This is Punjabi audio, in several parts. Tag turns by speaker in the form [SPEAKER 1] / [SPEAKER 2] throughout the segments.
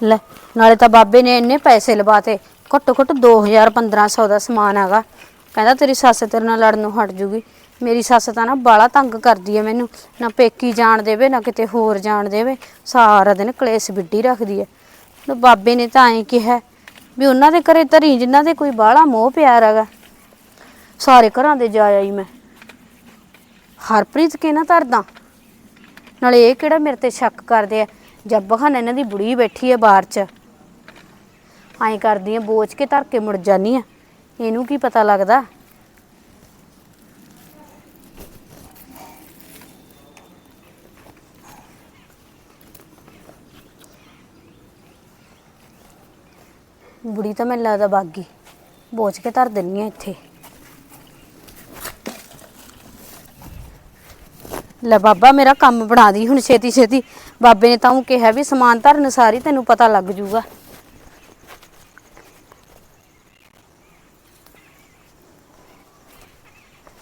[SPEAKER 1] ਲੈ, ਨਾਲੇ ਤਾਂ ਬਾਬੇ ਨੇ ਇੰਨੇ ਪੈਸੇ ਲਵਾਤੇ। ਘੱਟੋ ਘੱਟ 2000 1500 ਦਾ ਸਮਾਨ ਹੈਗਾ। ਕਹਿੰਦਾ ਤੇਰੀ ਸੱਸ ਤੇਰੇ ਨਾਲ ਲੜਨ ਨੂੰ ਹਟ ਜੂਗੀ। ਮੇਰੀ ਸੱਸ ਤਾਂ ਨਾ ਬਾਲਾ ਤੰਗ ਕਰਦੀ ਹੈ ਮੈਨੂੰ। ਨਾ ਪੇਕੀ ਜਾਣ ਦੇਵੇ, ਨਾ ਕਿਤੇ ਹੋਰ ਜਾਣ ਦੇਵੇ। ਸਾਰਾ ਦਿਨ ਕਲੇਸ਼ ਵਿੱਢੀ ਰੱਖਦੀ ਹੈ ਤੇ ਬਾਬੇ ਨੇ ਤਾਂ ਐਂ ਕਿਹਾ ਵੀ ਉਹਨਾਂ ਦੇ ਘਰੇ ਧਰੀ ਜਿਨ੍ਹਾਂ ਦੇ ਕੋਈ ਬਾਲਾ ਮੋਹ ਪਿਆਰ ਹੈਗਾ। ਸਾਰੇ ਘਰਾਂ ਦੇ ਜਾ ਆਈ ਮੈਂ। ਹਰਪ੍ਰੀਤ ਕੇ ਨਾ ਧਰਦਾ? ਨਾਲੇ ਇਹ ਕਿਹੜਾ ਮੇਰੇ ਤੇ ਸ਼ੱਕ ਕਰਦੇ ਆ? ਜੱਬ ਇਹਨਾਂ ਦੀ ਬੁੜੀ ਬੈਠੀ ਹੈ ਬਾਹਰ 'ਚ। ਐਂ ਕਰਦੀ ਆ, ਬੋਝ ਕੇ ਧਰ ਕੇ ਮੁੜ ਜਾਨੀ ਆ। ਇਹਨੂੰ ਕੀ ਪਤਾ ਲੱਗਦਾ? ਬੁੜੀ ਤਾਂ ਮੈਨੂੰ ਲੱਗਦਾ ਬਾਗੀ। ਬੋਚ ਕੇ ਧਰ ਦਿੰਨੀ ਆ ਇੱਥੇ। ਲੈ ਬਾਬਾ ਮੇਰਾ ਕੰਮ ਬਣਾ ਦੀ ਹੁਣ ਛੇਤੀ ਛੇਤੀ। ਬਾਬੇ ਨੇ ਤਾਂ ਉਹ ਕਿਹਾ ਵੀ ਸਮਾਨ ਧਰਨ ਸਾਰੀ ਤੈਨੂੰ ਪਤਾ ਲੱਗ ਜੂਗਾ।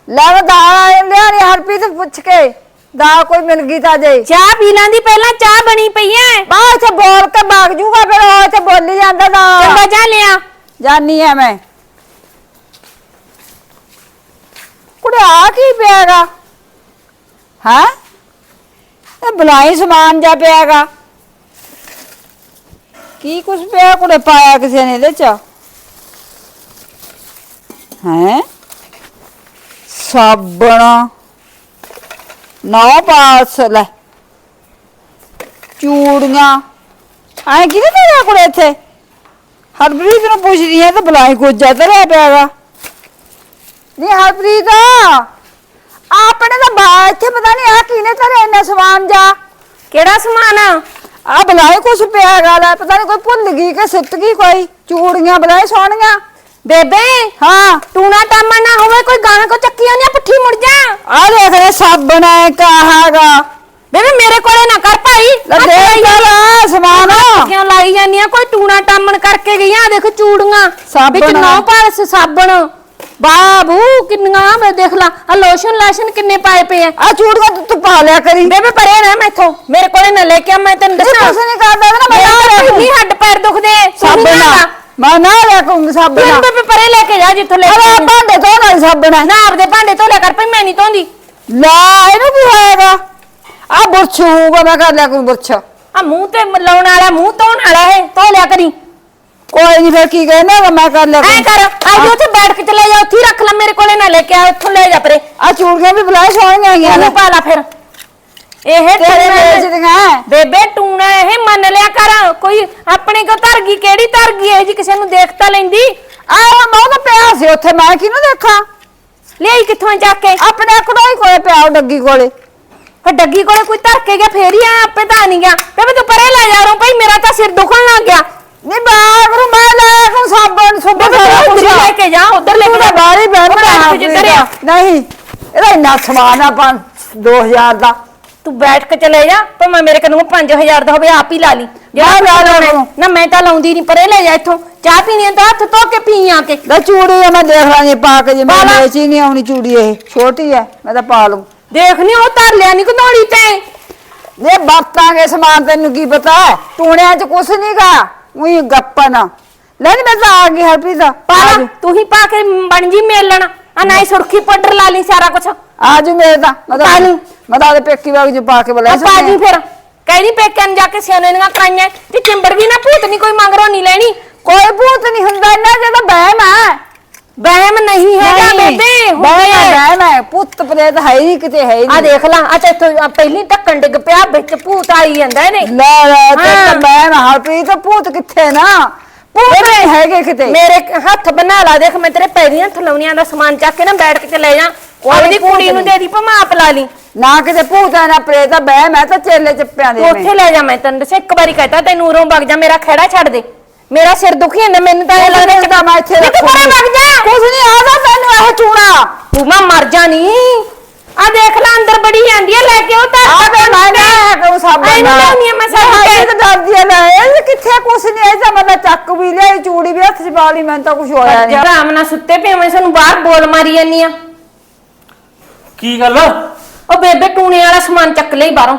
[SPEAKER 2] ਲੈ ਵਾ ਦਾਲ ਲਿਆਣੀ ਹਰਪ੍ਰੀਤ ਪੁੱਛ ਕੇ। ਦਾਲ ਕੋਈ ਮਿਲ ਗਈ ਤਾਂ ਜੇ।
[SPEAKER 1] ਚਾਹ ਪੀ ਲਾਂਦੀ ਪਹਿਲਾਂ ਚਾਹ ਬਣੀ ਪਈ ਐ।
[SPEAKER 2] ਬਾਹਰ ਇੱਥੇ ਬੋਲ ਕੇ ਭਾਗ ਜੂਗਾ ਫਿਰ ਉਹ ਇੱਥੇ ਬੋਲੀ ਜਾਂਦਾ ਦਾ
[SPEAKER 1] ਜਾ ਲਿਆ।
[SPEAKER 2] ਜਾਨੀ ਐ ਮੈਂ। ਕੁੜੇ ਆ ਕੀ ਪਿਆਗਾ ਹਾਂ? ਇਹ ਬੁਲਾਈ ਸਮਾਨ ਜਾ ਪਿਆਗਾ ਕੀ ਕੁਛ ਪਿਆ ਕੁੜੇ ਪਾਇਆ ਕਿਸੇ ਨੇ ਇਹਦੇ ਚ? ਹੈ? ਸਾਬਣ। ਨੌ ਪਾਸ ਚੂੜੀਆਂ। ਐ ਕਿਹਦੇ ਮੇਰਾ ਕੁੜੇ ਇੱਥੇ? ਹਰਪ੍ਰੀਤ ਨੂੰ ਪੁੱਛਦੀ ਹੈ ਤਾਂ ਬੁਲਾਈ ਕੁਝ ਜ਼ਿਆਦਾ ਰਿਹਾ ਪਿਆਗਾ ਨਹੀਂ ਹਰਪ੍ਰੀਤ, ਆਪਣੇ ਤਾਂ ਬਾ ਇੱਥੇ ਪਤਾ ਨਹੀਂ ਆ ਕਿਨੇ ਧਰਿਆ ਇੰਨਾ ਸਮਾਨ ਜਾ।
[SPEAKER 1] ਕਿਹੜਾ ਸਮਾਨ
[SPEAKER 2] ਆ? ਬੁਲਾਏ ਕੁਛ ਪਿਆਗਾ ਲੈ ਪਤਾ ਨਹੀਂ ਕੋਈ ਭੁੱਲ ਗਈ ਕਿ ਸੁੱਤ ਗਈ ਕੋਈ। ਚੂੜੀਆਂ ਬੁਲਾਏ ਸੋਹਣੀਆਂ।
[SPEAKER 1] ਬੇਬੇ
[SPEAKER 2] ਹਾਂ।
[SPEAKER 1] ਟੂਣਾ ਟਾਮਾ ਨਾ ਹੋਵੇ ਕੋਈ ਗਾਣਾ ਕੋ ਚੱਕੀ ਆਉਂਦੀ ਪੁੱਠੀ ਮੁੜ ਜਾ।
[SPEAKER 2] ਆ ਦੇਖ ਲੈ ਸਾਬਣ ਹੈ ਕਾਹਾਗਾ
[SPEAKER 1] ਬੇਬੇ ਮੇਰੇ ਕੋਲੇ ਨਾ ਕਰ ਭਾਈ।
[SPEAKER 2] ਲੈ ਦੇਖ ਲੈ ਸਮਾਨ।
[SPEAKER 1] ਕਿਉਂ ਲਾਈ ਜਾਂਦੀਆਂ ਕੋਈ ਟੂਣਾ ਟਾਮਣ ਕਰਕੇ ਗਈਆਂ। ਦੇਖ ਚੂੜੀਆਂ। ਵਿੱਚ
[SPEAKER 2] ਆ।
[SPEAKER 1] ਨੌ ਪਾਲਸ ਸਾਬਣ। ਬਾਬੂ ਕਿੰਨੀਆਂ ਮੈਂ ਦੇਖ ਲਾ। ਆ ਲੋਸ਼ਨ ਲਾਸ਼ਨ ਕਿੰਨੇ ਪਾਏ ਪਏ ਆ।
[SPEAKER 2] ਆ ਚੂੜੀਆਂ ਤੂੰ- ਤੂੰ ਪਾ ਲਿਆ ਕਰੀ।
[SPEAKER 1] ਬੇਬੇ ਪਰੇ ਨਾ ਮੈਥੋਂ ਮੇਰੇ ਕੋਲੇ ਨਾ ਲੈ ਕੇ ਆ ਮੈਂ ਤੈਨੂੰ ਦੱਸਾਂ।
[SPEAKER 2] ਕੁਛ ਨਹੀਂ ਕਰਦਾ ਨਾ ਮੈਂ
[SPEAKER 1] ਮੇਰੇ
[SPEAKER 2] ਨਾ
[SPEAKER 1] ਤਾਂ
[SPEAKER 2] ਲਿਆ
[SPEAKER 1] ਨਹੀਂ ਹੱਡ ਪੈਰ ਦੁਖਦੇ।
[SPEAKER 2] ਸਾਬਣ ਆ। ਮੈਂ ਨਾ ਲਿਆ ਕੂੰ ਸਾਬਣ ਆ।
[SPEAKER 1] ਬੇਬੇ ਪਰੇ ਲੈ ਕੇ ਜਾ ਜਿੱਥੋਂ ਲੈ ਕੇ
[SPEAKER 2] ਅਰੇ। ਭਾਂਡੇ ਧੋਣ ਵਾਲੀ ਸਾਬਣ
[SPEAKER 1] ਨਾ ਆਪਦੇ ਭਾਂਡੇ ਧੋ ਲਿਆ ਕਰ ਭਈ ਮੈਂ ਨਹੀਂ ਧੋਂਦੀ।
[SPEAKER 2] ਲੈ ਇਹਨੂੰ ਕੀ ਹੋਏਗਾ? ਆ ਬੁਰਛ ਮੈਂ ਕਰ ਲਿਆ ਕੋਈ ਬੁਰਛ
[SPEAKER 1] ਆ ਮੂੰਹ ਤੇ ਲਾਉਣ ਵਾਲਾ ਮੂੰਹ ਧੋਣ ਵਾਲਾ ਹੈ ਧੋ ਲਿਆ ਕਰੀ।
[SPEAKER 2] ਕੋਈ ਨਹੀਂ ਫਿਰ ਕੀ ਕਹਿਣਾ ਮੈਂ ਕਰ ਲਿਆ
[SPEAKER 1] ਐ ਕਰ ਆ ਜੋ ਉੱਥੇ ਬੈਠ ਕੇ ਚਲੇ ਜਾ ਉੱਥੇ ਹੀ ਰੱਖ ਲੈ ਮੇਰੇ ਕੋਲੇ ਨਾ ਲੈ ਕੇ ਆ ਉੱਥੋਂ ਲੈ ਜਾ ਪਰੇ।
[SPEAKER 2] ਆ ਚੂੜੀਆਂ ਵੀ ਬੁਲਾਏ ਸੋਹਣੀਆਂ ਹੈਗੀਆਂ ਨੇ।
[SPEAKER 1] ਪਾ ਲਾ ਫਿਰ। ਇਹ
[SPEAKER 2] ਤੇਰੇ ਵੇਚ ਦੀਆਂ।
[SPEAKER 1] ਬੇਬੇ ਟੂਣਾ ਇਹ ਮੰਨ ਲਿਆ ਕਰ। ਕੋਈ ਆਪਣੇ ਕੋ ਧਰ ਗਈ ਕਿਹੜੀ ਧਰ ਗਈ? ਇਹ ਜੀ ਕਿਸੇ ਨੂੰ ਦੇਖ ਤਾਂ ਲੈਂਦੀ।
[SPEAKER 2] ਆ ਮੈਂ ਤਾਂ ਪਿਆ ਸੀ ਉੱਥੇ ਮੈਂ ਕਿਹਨੂੰ ਦੇਖਾਂ?
[SPEAKER 1] ਲਿਆਈ ਕਿੱਥੋਂ ਜਾ ਕੇ?
[SPEAKER 2] ਆਪਣੇ ਕੋਲ ਹੀ ਕੋਲੇ ਪਿਆ ਉਹ ਡੱਗੀ ਕੋਲੇ।
[SPEAKER 1] ਫਿਰ ਡੱਗੀ ਕੋਲੇ ਕੋਈ ਧਰ ਕੇ ਗਿਆ ਫੇਰ ਹੀ ਆ ਆਪੇ ਤਾਂ ਨਹੀਂ ਗਿਆ। ਬੇਬੇ ਤੂੰ ਪਰੇ ਲੈ ਜਾ ਰੋ ਭਾਈ ਮੇਰਾ ਤਾਂ ਸਿਰ ਦੁਖਣ ਲੱਗ ਗਿਆ।
[SPEAKER 2] ਨਹੀਂ ਬਾਗਰੂ ਮੈਂ ਲੈ ਕੇ ਸਾਬਣ ਸੁਬਾ ਸਾਰਾ
[SPEAKER 1] ਉੱਧਰ ਲੈ ਕੇ ਜਾ ਉਧਰ ਲੈ ਕੇ ਜਾ। ਉਹ ਬੈਠ ਕੇ ਜਿੱਧਰ ਆ।
[SPEAKER 2] ਨਹੀਂ ਇਹਦਾ ਇੰਨਾ ਸਮਾਨ ਆ 2000 ਦਾ
[SPEAKER 1] ਤੂੰ ਬੈਠ ਕੇ ਚਲੇ ਜਾ ਭਾਵੇਂ ਮੇਰੇ ਕੋਲ 5000 ਦਾ ਹੋਵੇ ਆਪ ਹੀ ਲਾ ਲਈ।
[SPEAKER 2] ਮੈਂ ਲਾ
[SPEAKER 1] ਹੈ।
[SPEAKER 2] ਲਊਂ।
[SPEAKER 1] ਨਾ ਮੈਂ ਤਾਂ ਲਾਉਂਦੀ ਨਹੀਂ ਪਰੇ ਲੈ ਜਾ ਇੱਥੋਂ। ਚਾਹ ਪੀਣੀ ਹੈ ਤਾਂ ਹੱਥ ਧੋ ਕੇ ਪੀ ਆ ਕੇ।
[SPEAKER 2] ਲੈ ਚੂੜੀ ਆ ਮੈਂ ਦੇਖ ਲਾਂਗੀ ਪਾ ਕੇ ਜੇ ਮੈਂ
[SPEAKER 1] ਲਾ।
[SPEAKER 2] ਵੇਚ ਹੀ ਨਹੀਂ ਆਉਣੀ ਚੂੜੀ ਇਹ। ਛੋਟੀ ਹੈ ਮੈਂ ਤਾਂ ਪਾ ਲੂੰ
[SPEAKER 1] ਦੇਖ ਨੀ ਉਹ ਧਰ ਲਿਆ ਨੀ ਕੰਧੋੜੀ ਤੇ।
[SPEAKER 2] ਇਹ ਵਰਤਾਂਗੇ ਸਮਾਨ ਤੈਨੂੰ ਕੀ ਪਤਾ? ਹੈ ਟੂਣਿਆਂ 'ਚ ਕੁਛ ਨਹੀਂਗਾ ਉਹੀ ਗੱਪਨ ਲੈ ਨੀ ਮੈਂ ਤਾਂ ਆ ਗਈ ਹਰਪ੍ਰੀਤ।
[SPEAKER 1] ਪਾ
[SPEAKER 2] ਆ ਜਾ
[SPEAKER 1] ਤੂੰ ਹੀ ਪਾ ਕੇ ਬਣ ਜੀ ਮੇਲਣ। ਆ ਨਹੀਂ ਸੁਰਖੀ ਪਾਊਡਰ ਲਾ ਲਈ ਸਾਰਾ ਕੁਛ।
[SPEAKER 2] ਆ ਜਾ ਮੇਰੇ ਤਾਂ। ਮੈਂ ਤਾਂ। ਮੈਂ ਤਾਂ ਉਹਦੇ ਪੇਕੀ ਬਾਗ 'ਚ ਪਾ ਕੇ ਬੁਲਾਈ
[SPEAKER 1] ਪਾ ਜੀ ਫਿਰ। ਕਹਿੰਦੀ ਪੇਕਿਆਂ ਨੂੰ ਜਾ ਕੇ ਸਿਆਣੇ ਦੀਆਂ ਕਰਾਈਆਂ। ਤੇ ਚਿੰਬੜ ਵੀ ਨਾ ਭੂਤ ਨਹੀਂ ਕੋਈ ਮੰਗਰੋ ਨਹੀਂ ਲੈਣੀ।
[SPEAKER 2] ਕੋਈ ਭੂਤ ਨਹੀਂ ਹੁੰਦਾ ਇਹਨਾਂ ਜਿਹਦਾ ਬਹਿਮ ਹੈ।
[SPEAKER 1] ਵਹਿਮ ਨਹੀਂ ਹੈਗਾ ਬੇਬੇ
[SPEAKER 2] ਬਹਿਮ
[SPEAKER 1] ਹੁੰਦੇ
[SPEAKER 2] ਹੈ
[SPEAKER 1] ਆ।
[SPEAKER 2] ਬਹਿਮ ਹੈ। ਪੁੱਤ ਪ੍ਰੇਤ ਹੈ ਹੀ ਨਹੀਂ ਕਿਤੇ ਹੈ ਹੀ
[SPEAKER 1] ਆ
[SPEAKER 2] ਨਹੀਂ।
[SPEAKER 1] ਦੇਖ ਲਾ ਆ ਤੇ ਇੱਥੋਂ ਪਹਿਲੀ ਢੱਕਣ ਡਿੱਗ ਪਿਆ ਵਿੱਚ ਭੂਤ ਆਈ ਜਾਂਦਾ ਇਹਨੇ।
[SPEAKER 2] ਲੈ ਲੈ ਤੇ
[SPEAKER 1] ਹਾਂ।
[SPEAKER 2] ਤਾਂ ਬਹਿਮ ਹਰਪ੍ਰੀਤ ਭੂਤ ਕਿੱਥੇ ਨਾ? ਭੂਤ ਨਹੀਂ ਹੈਗੇ ਕਿਤੇ।
[SPEAKER 1] ਮੇਰੇ ਹੱਥ ਬਣਾ ਲਾ ਦੇਖ ਮੈਂ ਤੇਰੇ ਪੈਰੀਆਂ ਥਲਵਣੀਆਂ ਦਾ ਸਮਾਨ ਚੱਕ ਕੇ ਨਾ ਬੈਠ ਕੇ ਚਲੇ ਜਾ। ਆਪਣੀ
[SPEAKER 2] ਭੂਤ
[SPEAKER 1] ਕੁੜੀ ਨੂੰ
[SPEAKER 2] ਨਹੀਂ।
[SPEAKER 1] ਦੇ ਦੀ ਭਮਾ ਆਪ ਲਾ ਲਈ।
[SPEAKER 2] ਨਾ ਕਿਤੇ ਭੂਤ ਹੈ ਨਾ ਪ੍ਰੇਤ ਹੈ ਬਹਿਮ ਹੈ ਤਾਂ ਚੇਲੇ ਚੱਪਿਆਂ ਦੇ
[SPEAKER 1] ਤੂੰ
[SPEAKER 2] ਮੈਂ
[SPEAKER 1] ਉੱਥੇ ਲੈ ਜਾ ਮੈਂ ਤੈਨੂੰ ਦੱਸਿਆ ਇੱਕ ਵਾਰੀ ਕਹਤਾ ਤੈਨੂੰ ਉਰੋਂ ਵਗ ਜਾ ਮੇਰਾ ਖਹਿੜਾ ਛੱਡ ਦੇ। ਮੇਰਾ ਸਿਰ ਦੁਖੀ ਜਾਂਦਾ ਮੈਨੂੰ ਤਾਂ ਇਹ
[SPEAKER 2] ਕੁਛ
[SPEAKER 1] ਲੱਗਦਾ
[SPEAKER 2] ਨਹੀਂ ਹੁੰਦਾ, ਮੈਂ ਇੱਥੇ
[SPEAKER 1] ਨਹੀਂ ਤੂੰ ਪਰੇ ਵਗ ਜਾ।
[SPEAKER 2] ਕੁਝ ਨਹੀਂ ਆਦਾ ਤੈਨੂੰ ਇਹ ਚੂੜਾ।
[SPEAKER 1] ਤੂੰ ਮੈਂ ਮਰ ਜਾਣੀ ਆ ਦੇਖ ਲੈ ਅੰਦਰ ਬੜੀ ਜਾਂਦੀ ਆ ਲੈ ਕੇ ਉਹ ਤਾਂ
[SPEAKER 2] ਆ ਬੇ ਮੈਂ ਨਾ ਕੋ ਸਾਬਣ
[SPEAKER 1] ਨੂੰ ਆ ਮੈਂ ਸਾਬਣ
[SPEAKER 2] ਇਹ
[SPEAKER 1] ਤੇ।
[SPEAKER 2] ਤਾਂ ਡਰਦੀ ਆ ਲੈ ਇਹ ਕਿੱਥੇ ਕੁਛ ਨਹੀਂ ਇਹ ਤਾਂ ਮੈਂ ਚੱਕ ਵੀ ਲਿਆ ਚੂੜੀ ਵੀ ਹੱਥ 'ਚ ਪਾ ਲਈ ਮੈਨੂੰ ਤਾਂ ਕੁਝ ਹੋਇਆ ਨਹੀਂ
[SPEAKER 1] ਆਰਾਮ ਨਾਲ ਸੁੱਤੇ ਪਏ ਮੈਂ ਸਾਨੂੰ ਬਾਹਰ ਬੋਲ ਮਾਰੀ ਜਾਂਦੀ ਆ।
[SPEAKER 3] ਕੀ ਗੱਲ?
[SPEAKER 1] ਉਹ ਬੇਬੇ ਟੂਣੇ ਵਾਲਾ ਸਮਾਨ ਚੱਕ ਲਈ ਬਾਹਰੋਂ।